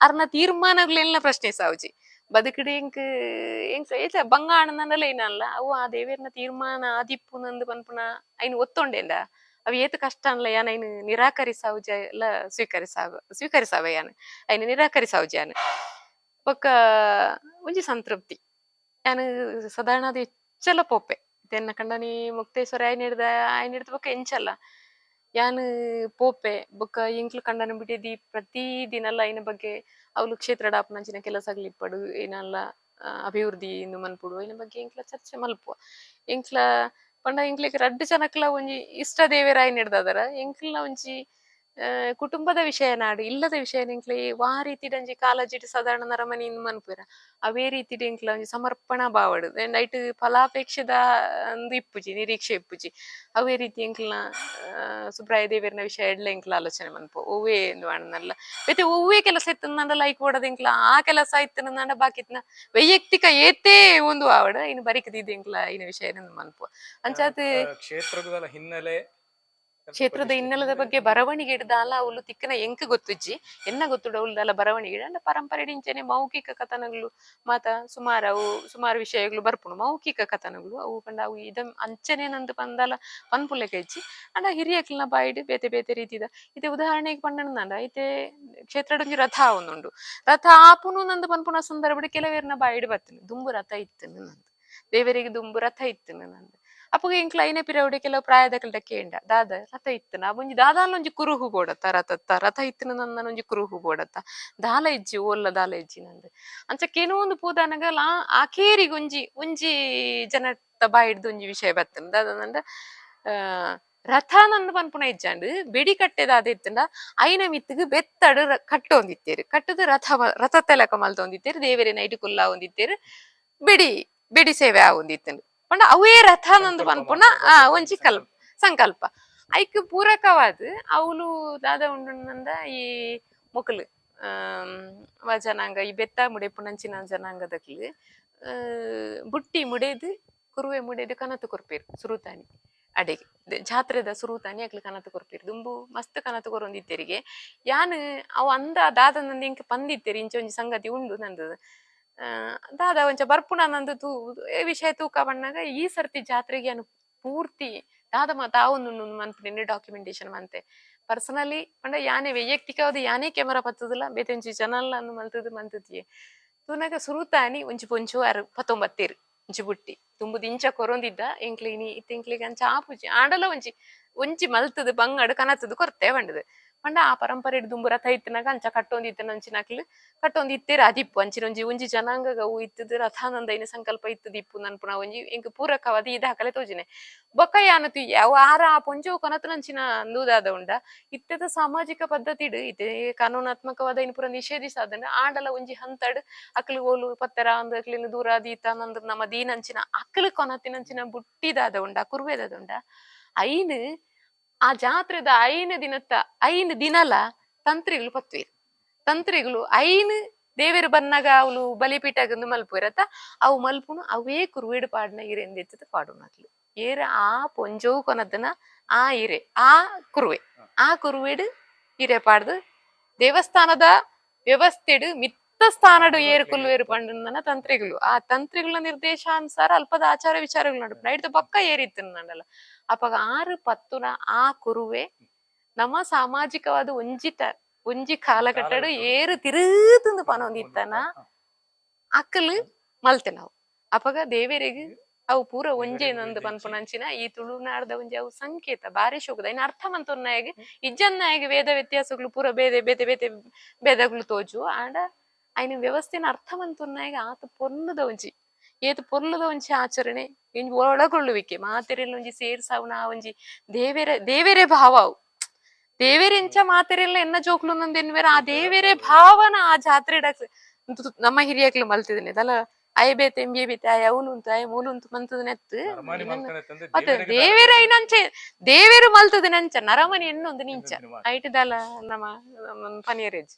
ಅರ್ನ ತೀರ್ಮಾನಗಳೆಲ್ಲ ಪ್ರಶ್ನಿಸಾವುಜಿ ಬದುಕಡಿ ಎಂಕ್ ಎಂಕ್ ಏತ ಬಂಗಾಣನಲ್ಲ ಏನಲ್ಲ ಅವು ಆ ದೇವೇರ್ನ ತೀರ್ಮಾನ ಆದಿಪ್ಪು ನಂದು ಪನ್ಪುನ ಐನ್ ಒತ್ತೊಂಡೆಂಡ ಅವು ಏತು ಕಷ್ಟ ಅನ್ಲ, ಯಾನ ಐನು ಜ, ಎಲ್ಲ ಸ್ವೀಕರಿಸಾವ ಸ್ವೀಕರಿಸಾವ ಯಾನ, ಐನು ನಿರಾಕರಿಸಾವು ಜಾನ ಬೊಕ್ಕ ಒಂಜಿ ಸಂತೃಪ್ತಿ. ಯಾನು ಸಾಧಾರಣ ಅದು ಹೆಚ್ಚಲ ಪೋಪೆ. ತೆನ್ನ ಕಂಡನಿ ಮುಕ್ತೇಶ್ವರ ಆಯ್ನ ಹಿಡ್ದ ಆಯ್ನ ಹಿಡ್ದ ಬೊಕ್ಕ ಎಂಚಲ್ಲ. ಯಾನು ಪೋಪೆ, ಬೊಕ್ಕ ಇಂಕ್ಲು ಕಂಡನ ಬಿಟ್ಟಿದ್ದಿ ಪ್ರತಿ ದಿನಲ್ಲ ಐನ ಬಗ್ಗೆ ಅವಳು ಕ್ಷೇತ್ರ ಡಾಪ್ನಂಚಿನ ಕೆಲಸಗಳಿಪ್ಪಡು ಏನಲ್ಲ ಅಭಿವೃದ್ಧಿ ಇಂದು ಮನ್ಪುಡು ಐನ ಬಗ್ಗೆ ಇಂಕ್ಲ ಚರ್ಚೆ ಮಲ್ಪುವ. ಇಂಕ್ಲ ಪಂಡ ಇಂಕ್ಲಿಗೆ ರಡ್ಡು ಜನಕ್ಲ ಒಂಜಿ ಇಷ್ಟ ದೇವೇರಾಯಿ ಆಯ್ನ ಹಿಡ್ದದರ ಇಂಕ್ಲ ಒಂಜಿ ಕುಟುಂಬದ ವಿಷಯ ನಾಡು, ಇಲ್ಲದ ವಿಷಯ ಇಂಕ್ಲೆ ವಾ ರೀತಿಡಂಜಿ ಕಾಲಜಿಟ್ ಸಾಧಾರಣ ನರಮನಿ ಮನ್ಪುರ. ಅವೇ ರೀತಿ ಡಿಂಕ್ಲ ಒಂಜಿ ಸಮರ್ಪಣಾ ಬಾವಡು. ನೈಟ್ ಫಲಾಪೇಕ್ಷದ ಒಂದು ಇಪ್ಪುಜಿ, ನಿರೀಕ್ಷೆ ಇಪ್ಪುಜಿ. ಅವೇ ರೀತಿ ಎಂಕ್ಲ ಸುಬ್ರಾಯ ದೇವಿಯರ್ನ ವಿಷಯ ಎಡ್ಲ ಎಂಕ್ಲ ಆಲೋಚನೆ ಮನ್ಪು. ಒವ್ವೇ ಎಂದು ಅಣ್ಣಲ್ಲ ಮತ್ತೆ ಒವ್ವೇ ಕೆಲಸ ಇತ್ತು ನಂದ ಲೈಕ್ ಓಡದ ಇಂಕ್ಲ ಆ ಕೆಲಸ ಇತ್ತು ನಂದ ಬಾಕಿತ್ನ ವೈಯಕ್ತಿಕ ಏತೇ ಒಂದು ಆವಡ. ಇನ್ನು ಬರಿಕದಿದ್ದ ಎಂಕ್ಲ ಇನ್ನು ವಿಷಯ ಮನ್ಪು. ಅಂಚಾತ್
ಕ್ಷೇತ್ರದ ಹಿನ್ನೆಲೆ
ಕ್ಷೇತ್ರದ ಹಿನ್ನೆಲದ ಬಗ್ಗೆ ಬರವಣಿಗೆ ಇಡ್ದಾಲ ಅವಳು ತಿಕ್ಕನ ಎಂಕ ಗೊತ್ತುಜ್ಜಿ ಎನ್ನ ಗೊತ್ತುಡ ಅವಳದಲ್ಲ ಬರವಣಿಗೆ ಇಡ ಪರಂಪರೆ ಡಿಂಚನೆ ಮೌಖಿಕ ಕಥನಗಳು ಮಾತ ಸುಮಾರು ಅವು, ಸುಮಾರು ವಿಷಯಗಳು ಬರ್ಪುಣು ಮೌಖಿಕ ಕಥನಗಳು, ಅವು ಪಂಡ ಅವು ಇದ ಅಂಚನೆ ನಂದು ಪಂದಲ ಪನ್ಪುಲೆಕ ಕೈಚಿ ಅಂಡ ಹಿರಿಯಕ್ಲನ ಬಾಯಿಡ್ ಬೇತೆ ಬೇತೆ ರೀತಿದ. ಇದೆ ಉದಾಹರಣೆಗೆ ಪಂಡನಂದ ಐತೆ ಕ್ಷೇತ್ರಡೊಂಜಿ ರಥ ಒಂದುಂಡು ರಥ ಆಪುನು ನಂದು ಪನ್ಪುನ ಸಂದರ್ಭಡ್ ಕೆಲವೇರ್ನ ಬಾಯಿಡ್ ಬರ್ತನೆ ದುಂಬು ರಥ ಇತ್ತು ನಂದು. ದೇವರಿಗೆ ದುಂಬು ರಥ ಇತ್ತು ನಂದು. ಅಪ್ಪಗೆ ಎಂಕ್ಲ ಐನೆ ಪಿರವುಡೆ ಕೆಲವು ಪ್ರಾಯದಕಲ್ಡ ಕೇಂಡ ದಾದ, ರಥ ಇತ್ತನ? ಒಂಜಿ ದಾದಾಲ ಕುರುಹು ಬೋಡತ್ತ ರಥತ್ತ ರಥ ಇತ್ತನ ನನ್ನ ಒಂಜಿ ಕುರುಹು ಬೋಡತ್ತ. ದಾಲ ಇಜ್ಜಿ, ಓಲ್ಲ ದಾಲ ಇಜ್ಜಿ ನಂದು. ಅಂಚ ಕೆಲವೊಂದು ಪೂದಾನಗಲ ಆಖೇರಿಗೆ ಒಂಜಿ ಒಂಜಿ ಜನತ ಬಾಯಿಡ್ದು ಒಂಜಿ ವಿಷಯ ಬರ್ತನ. ದಾದಂದ ಆ, ರಥ ನಂದು ಪನ್ಪುನ ಇಜ್ಜಾಂಡು, ಬೆಡಿ ಕಟ್ಟೆದಾದ ಇತ್ತಂಡ, ಐನ ಮಿತ್ತಿಗೆ ಬೆತ್ತಡು ಕಟ್ಟೊಂದಿತ್ತೇರು. ಕಟ್ಟದು ರಥ ರಥ ತೆಲಕ ಮಲ್ತೊಂದಿತ್ತೇರು ದೇವರೇ ನೈಟ್ ಕುಲ್ಲ ಹೊಂದಿತ್ತೇರು ಬೆಡಿ ಬೆಡಿ ಸೇವೆ ಆವೊಂದಿತ್ತಂಡು. ಪಂಡ ಅವೇ ರಥ ನಂದು ಪನ್ಪುನ ಆ ಒಂಜಿ ಕಲ್ಪ ಸಂಕಲ್ಪ. ಐಕ್ ಪೂರಕವಾದ ಅವಳು ದಾದ ಉಂಡುಂಡ ಈ ಮೊಕಲು ಆ ವ ಜನಾಂಗ ಈ ಬೆತ್ತ ಮುಡೆಪುನಂಚಿನ ಜನಾಂಗದಕ್ಲು ಬುಟ್ಟಿ ಮುಡೆದು ಕುರುವೆ ಮುಡೆದು ಕನತು ಕೊರ್ಪೇರು ಸುರುತಾನಿ ಅಡೆಗೆ. ಜಾತ್ರೆದ ಸುರುತಾನಿ ಅಕ್ಲು ಕನತು ಕೊರ್ಪೇರು. ದುಂಬು ಮಸ್ತ್ ಕನತು ಕೊರೊಂದಿತ್ತೇರಿಗೆ. ಯಾನ್ ಅವು ಅಂದ ದಾದ ನಂದು ಇಂಕ ಪಂದಿತ್ತೇರಿ ಇಂಚ ಒಂಜಿ ಸಂಗತಿ ಉಂಡು ನಂದು. ದಾದ ಒಂಚ ಬರ್ಪುಣ ನಂದು ತೂ ವಿಷಯ ತೂಕ ಬಣ್ಣಾಗ ಈ ಸರ್ತಿ ಜಾತ್ರೆಗೆ ಅನು ಪೂರ್ತಿ ದಾದ ಮಾತ ಒಂದು ಮನ್ಪುನಿ ಡಾಕ್ಯುಮೆಂಟೇಶನ್ ಮಂತೆ ಪರ್ಸನಲಿ ಪಂಡ ಯಾನೆ ವೈಯಕ್ತಿಕವಾದ ಯಾನೇ ಕ್ಯಾಮರಾ ಪತ್ತದಿಲ್ಲ ಬೇತೆ ಒಂಜಿ ಜನಲ್ಲ ಅನ್ನು ಮಲ್ತದ ಮಂತದಿಯೆ ತೂನಾಗ ಸುರುತಾನಿ ಒಂಜಿ ಪೊಂಚು ಆರು, ಪತ್ತೊಂಬತ್ತೇರು ಒಂಜಿ ಬುಟ್ಟಿ. ತುಂಬುದು ಇಂಚ ಕೊರೊಂದಿದ್ದ ಎಂಕ್ಲಿನಿ ಇತ್ತೆಂಕ್ಲಿಗೆ ಅಂಚ ಆಪುಜಿ ಆಂಡಲ ಒಂಜಿ ಒಂಜಿ ಮಲ್ತದು, ಬಂಗಡು ಕನತದು ಕೊರ್ತೆ ಬಂಡದು. ಪಂಡ ಆ ಪರಂಪರೆ ರಥ ಇತ್ತನಾಗ ಅಂಚ ಇತ್ತು ನಂಚಿನಕ್ಲು ಕಟ್ಟೊಂದು ಅದಿಪ್ಪು ಅಂಚಿನ ಒಂಜಿ ಒಂಜಿ ಜನಾಂಗಗ ಅವು ಇತ್ತದ ರಥಾನಂದ ಐನ ಸಂಕಲ್ಪ ಇತ್ತದ ಇಪ್ಪು ನನ್ಪುನ ಒಂಜಿ ಎಂಕ್ ಪೂರಕವಾದ ಇದು ಹಾಕಲೆ ತೋಜಿನೆ. ಬೊಕ್ಕ ಯಾನತು ಯಾವ ಆರ ಆ ಪೊಂಜೋ ಕೊನತು ನಂಚಿನ ಅಂದೂದಾದ ಉಂಡ. ಇತ್ತದ ಸಾಮಾಜಿಕ ಪದ್ಧತಿಡ್ ಇತ್ತೆ ಕಾನೂನಾತ್ಮಕವಾದ ಇನ್ ಪೂರ ನಿಷೇಧಿಸಾದ ಆಂಡಲ ಒಂಜಿ ಹಂತಡ್, ಅಕ್ಲು ಓಲು ಪತ್ತರ ಅಂದ ಅಕ್ಲಿನ ದೂರ ದೀತ ನಂದ್ರ ನಮ್ಮ ದೀನಂಚಿನ ಅಕ್ಲು ಕೊನತಿನಂಚಿನ ಬುಟ್ಟಿದಾದ ಉಂಡ, ಕುರ್ವೆದಾದ ಉಂಡ. ಐನ್ ಆ ಜಾತ್ರೆದ ಐನ್ ದಿನತ್ತ ಐನ್ ದಿನಲ ತಂತ್ರಿಗಳು ಪತ್ವೀರ್ ತಂತ್ರಿಗಳು ಐನ್ ದೇವೇರು ಬನ್ನಾಗ ಅವಳು ಬಲಿಪೀಠಗಂದು ಮಲ್ಪುರತ್ತ ಅವು ಮಲ್ಪುನು ಅವೇ ಕುರುವೇಡು ಪಾಡ್ನ ಇರೆಂದೆತ್ತದ ಪಾಡು ನಕ್ಲು ಏರ ಆ ಪೊಂಜೋ ಕೊನದನ ಆ ಇರೆ ಆ ಕುರುವೆ. ಆ ಕುರುವೇಡು ಇರೆ ಪಾಡ್ದು ದೇವಸ್ಥಾನದ ವ್ಯವಸ್ಥೆಡು ಮಿತ್ತ ಸ್ಥಾನಡು ಏರು ಕುಲ್ವೇರು ಪಂಡನ ತಂತ್ರಿಗಳು. ಆ ತಂತ್ರಿಗಳ ನಿರ್ದೇಶಾನುಸಾರ ಅಲ್ಪದ ಆಚಾರ ವಿಚಾರಗಳು ನಡು ನೈಡ್ದು ಪಕ್ಕ ಏರಿತ್ತು ನಂಡಲ್ಲ ಅಪ್ಪಗ ಆರು ಪತ್ತುನ ಆ ಕುರುವೆ ನಮ್ಮ ಸಾಮಾಜಿಕವಾದ ಒಂಜಿತ ಒಂಜಿ ಕಾಲಘಟ್ಟಡು ಏರು ತಿರುತಂದು ಪನೊಂದಿತ್ತನ. ಅಕ್ಕಲು ಮಲ್ತೆ ನಾವು ಅಪಗ ದೇವೇರಿಗೆ ಅವು ಪೂರ ಒಂಜೆ ನಂದು ಪನ್ಪುನಂಚಿನ. ಈ ತುಳುನಾಡದ ಒಂಜಿ ಅವು ಸಂಕೇತ ಬಾರಿ ಶೋಕದ. ಇನ್ನು ಅರ್ಥ ಮಂತೊನ್ನಾಯಗೆ ಇಜ್ಜನ್ನಾಯಗೆ ವೇದ ವ್ಯತ್ಯಾಸಗಳು ಪೂರ ಬೇದೆ ಬೇತೆ ಬೇತೆ ಭೇದಗಳು ತೋಜು ಆಂಡ ಐನ ವ್ಯವಸ್ಥೆನ ಅರ್ಥ ಮಂತೊನ್ನಾಯಗೆ ಆತ ಪೊರ್ಲದ ಒಂಜಿ. ಏತ್ ಪೊರ್ಲುದ ಒಂಜಿ ಆಚರಣೆ. ಇಂಜಿ ಒಳಗೊಳ್ಳುವಿಕೆ ಮಾತೆರೆಲ್ಲ ಒಂಜಿ ಸೇರ್ಸಾವು ಆ ಒಂಜಿ ದೇವೇರ ದೇವೇರೆ ಭಾವ ಅವು ದೇವೇರೆಂಚ ಮಾತೆರೆಲ್ಲ ಎನ್ನ ಜೋಕ್ಲು ನಂದೆನ್ವೇರ ಆ ದೇವೇರೆ ಭಾವನ ಆ ಜಾತ್ರೆ ನಮ್ಮ ಹಿರಿಯಕ್ಲು ಮಲ್ತಿದ್ದೇನೆ ಅದಲ್ಲ ಐ ಬೇತೆ ಎಂ ಬೇತೆ ಐ ಅವನು ಐ ಮೂಲು ನೆತ್ತು
ನರಮಾನಿ ಮಲ್ಕನತ್ತಂದ್ರೆ
ಮತ್ತೆ ದೇವೇರ ಐನಂಚೆ ದೇವೇರು ಮಲ್ತದ ನಂಚ ನರಮನಿ ಎನ್ನೊಂದು ನಿಂಚ
ಎಂತ
ಐಟ್ ದಲ ನಮ್ಮ ಪನಿಯರೇಜ್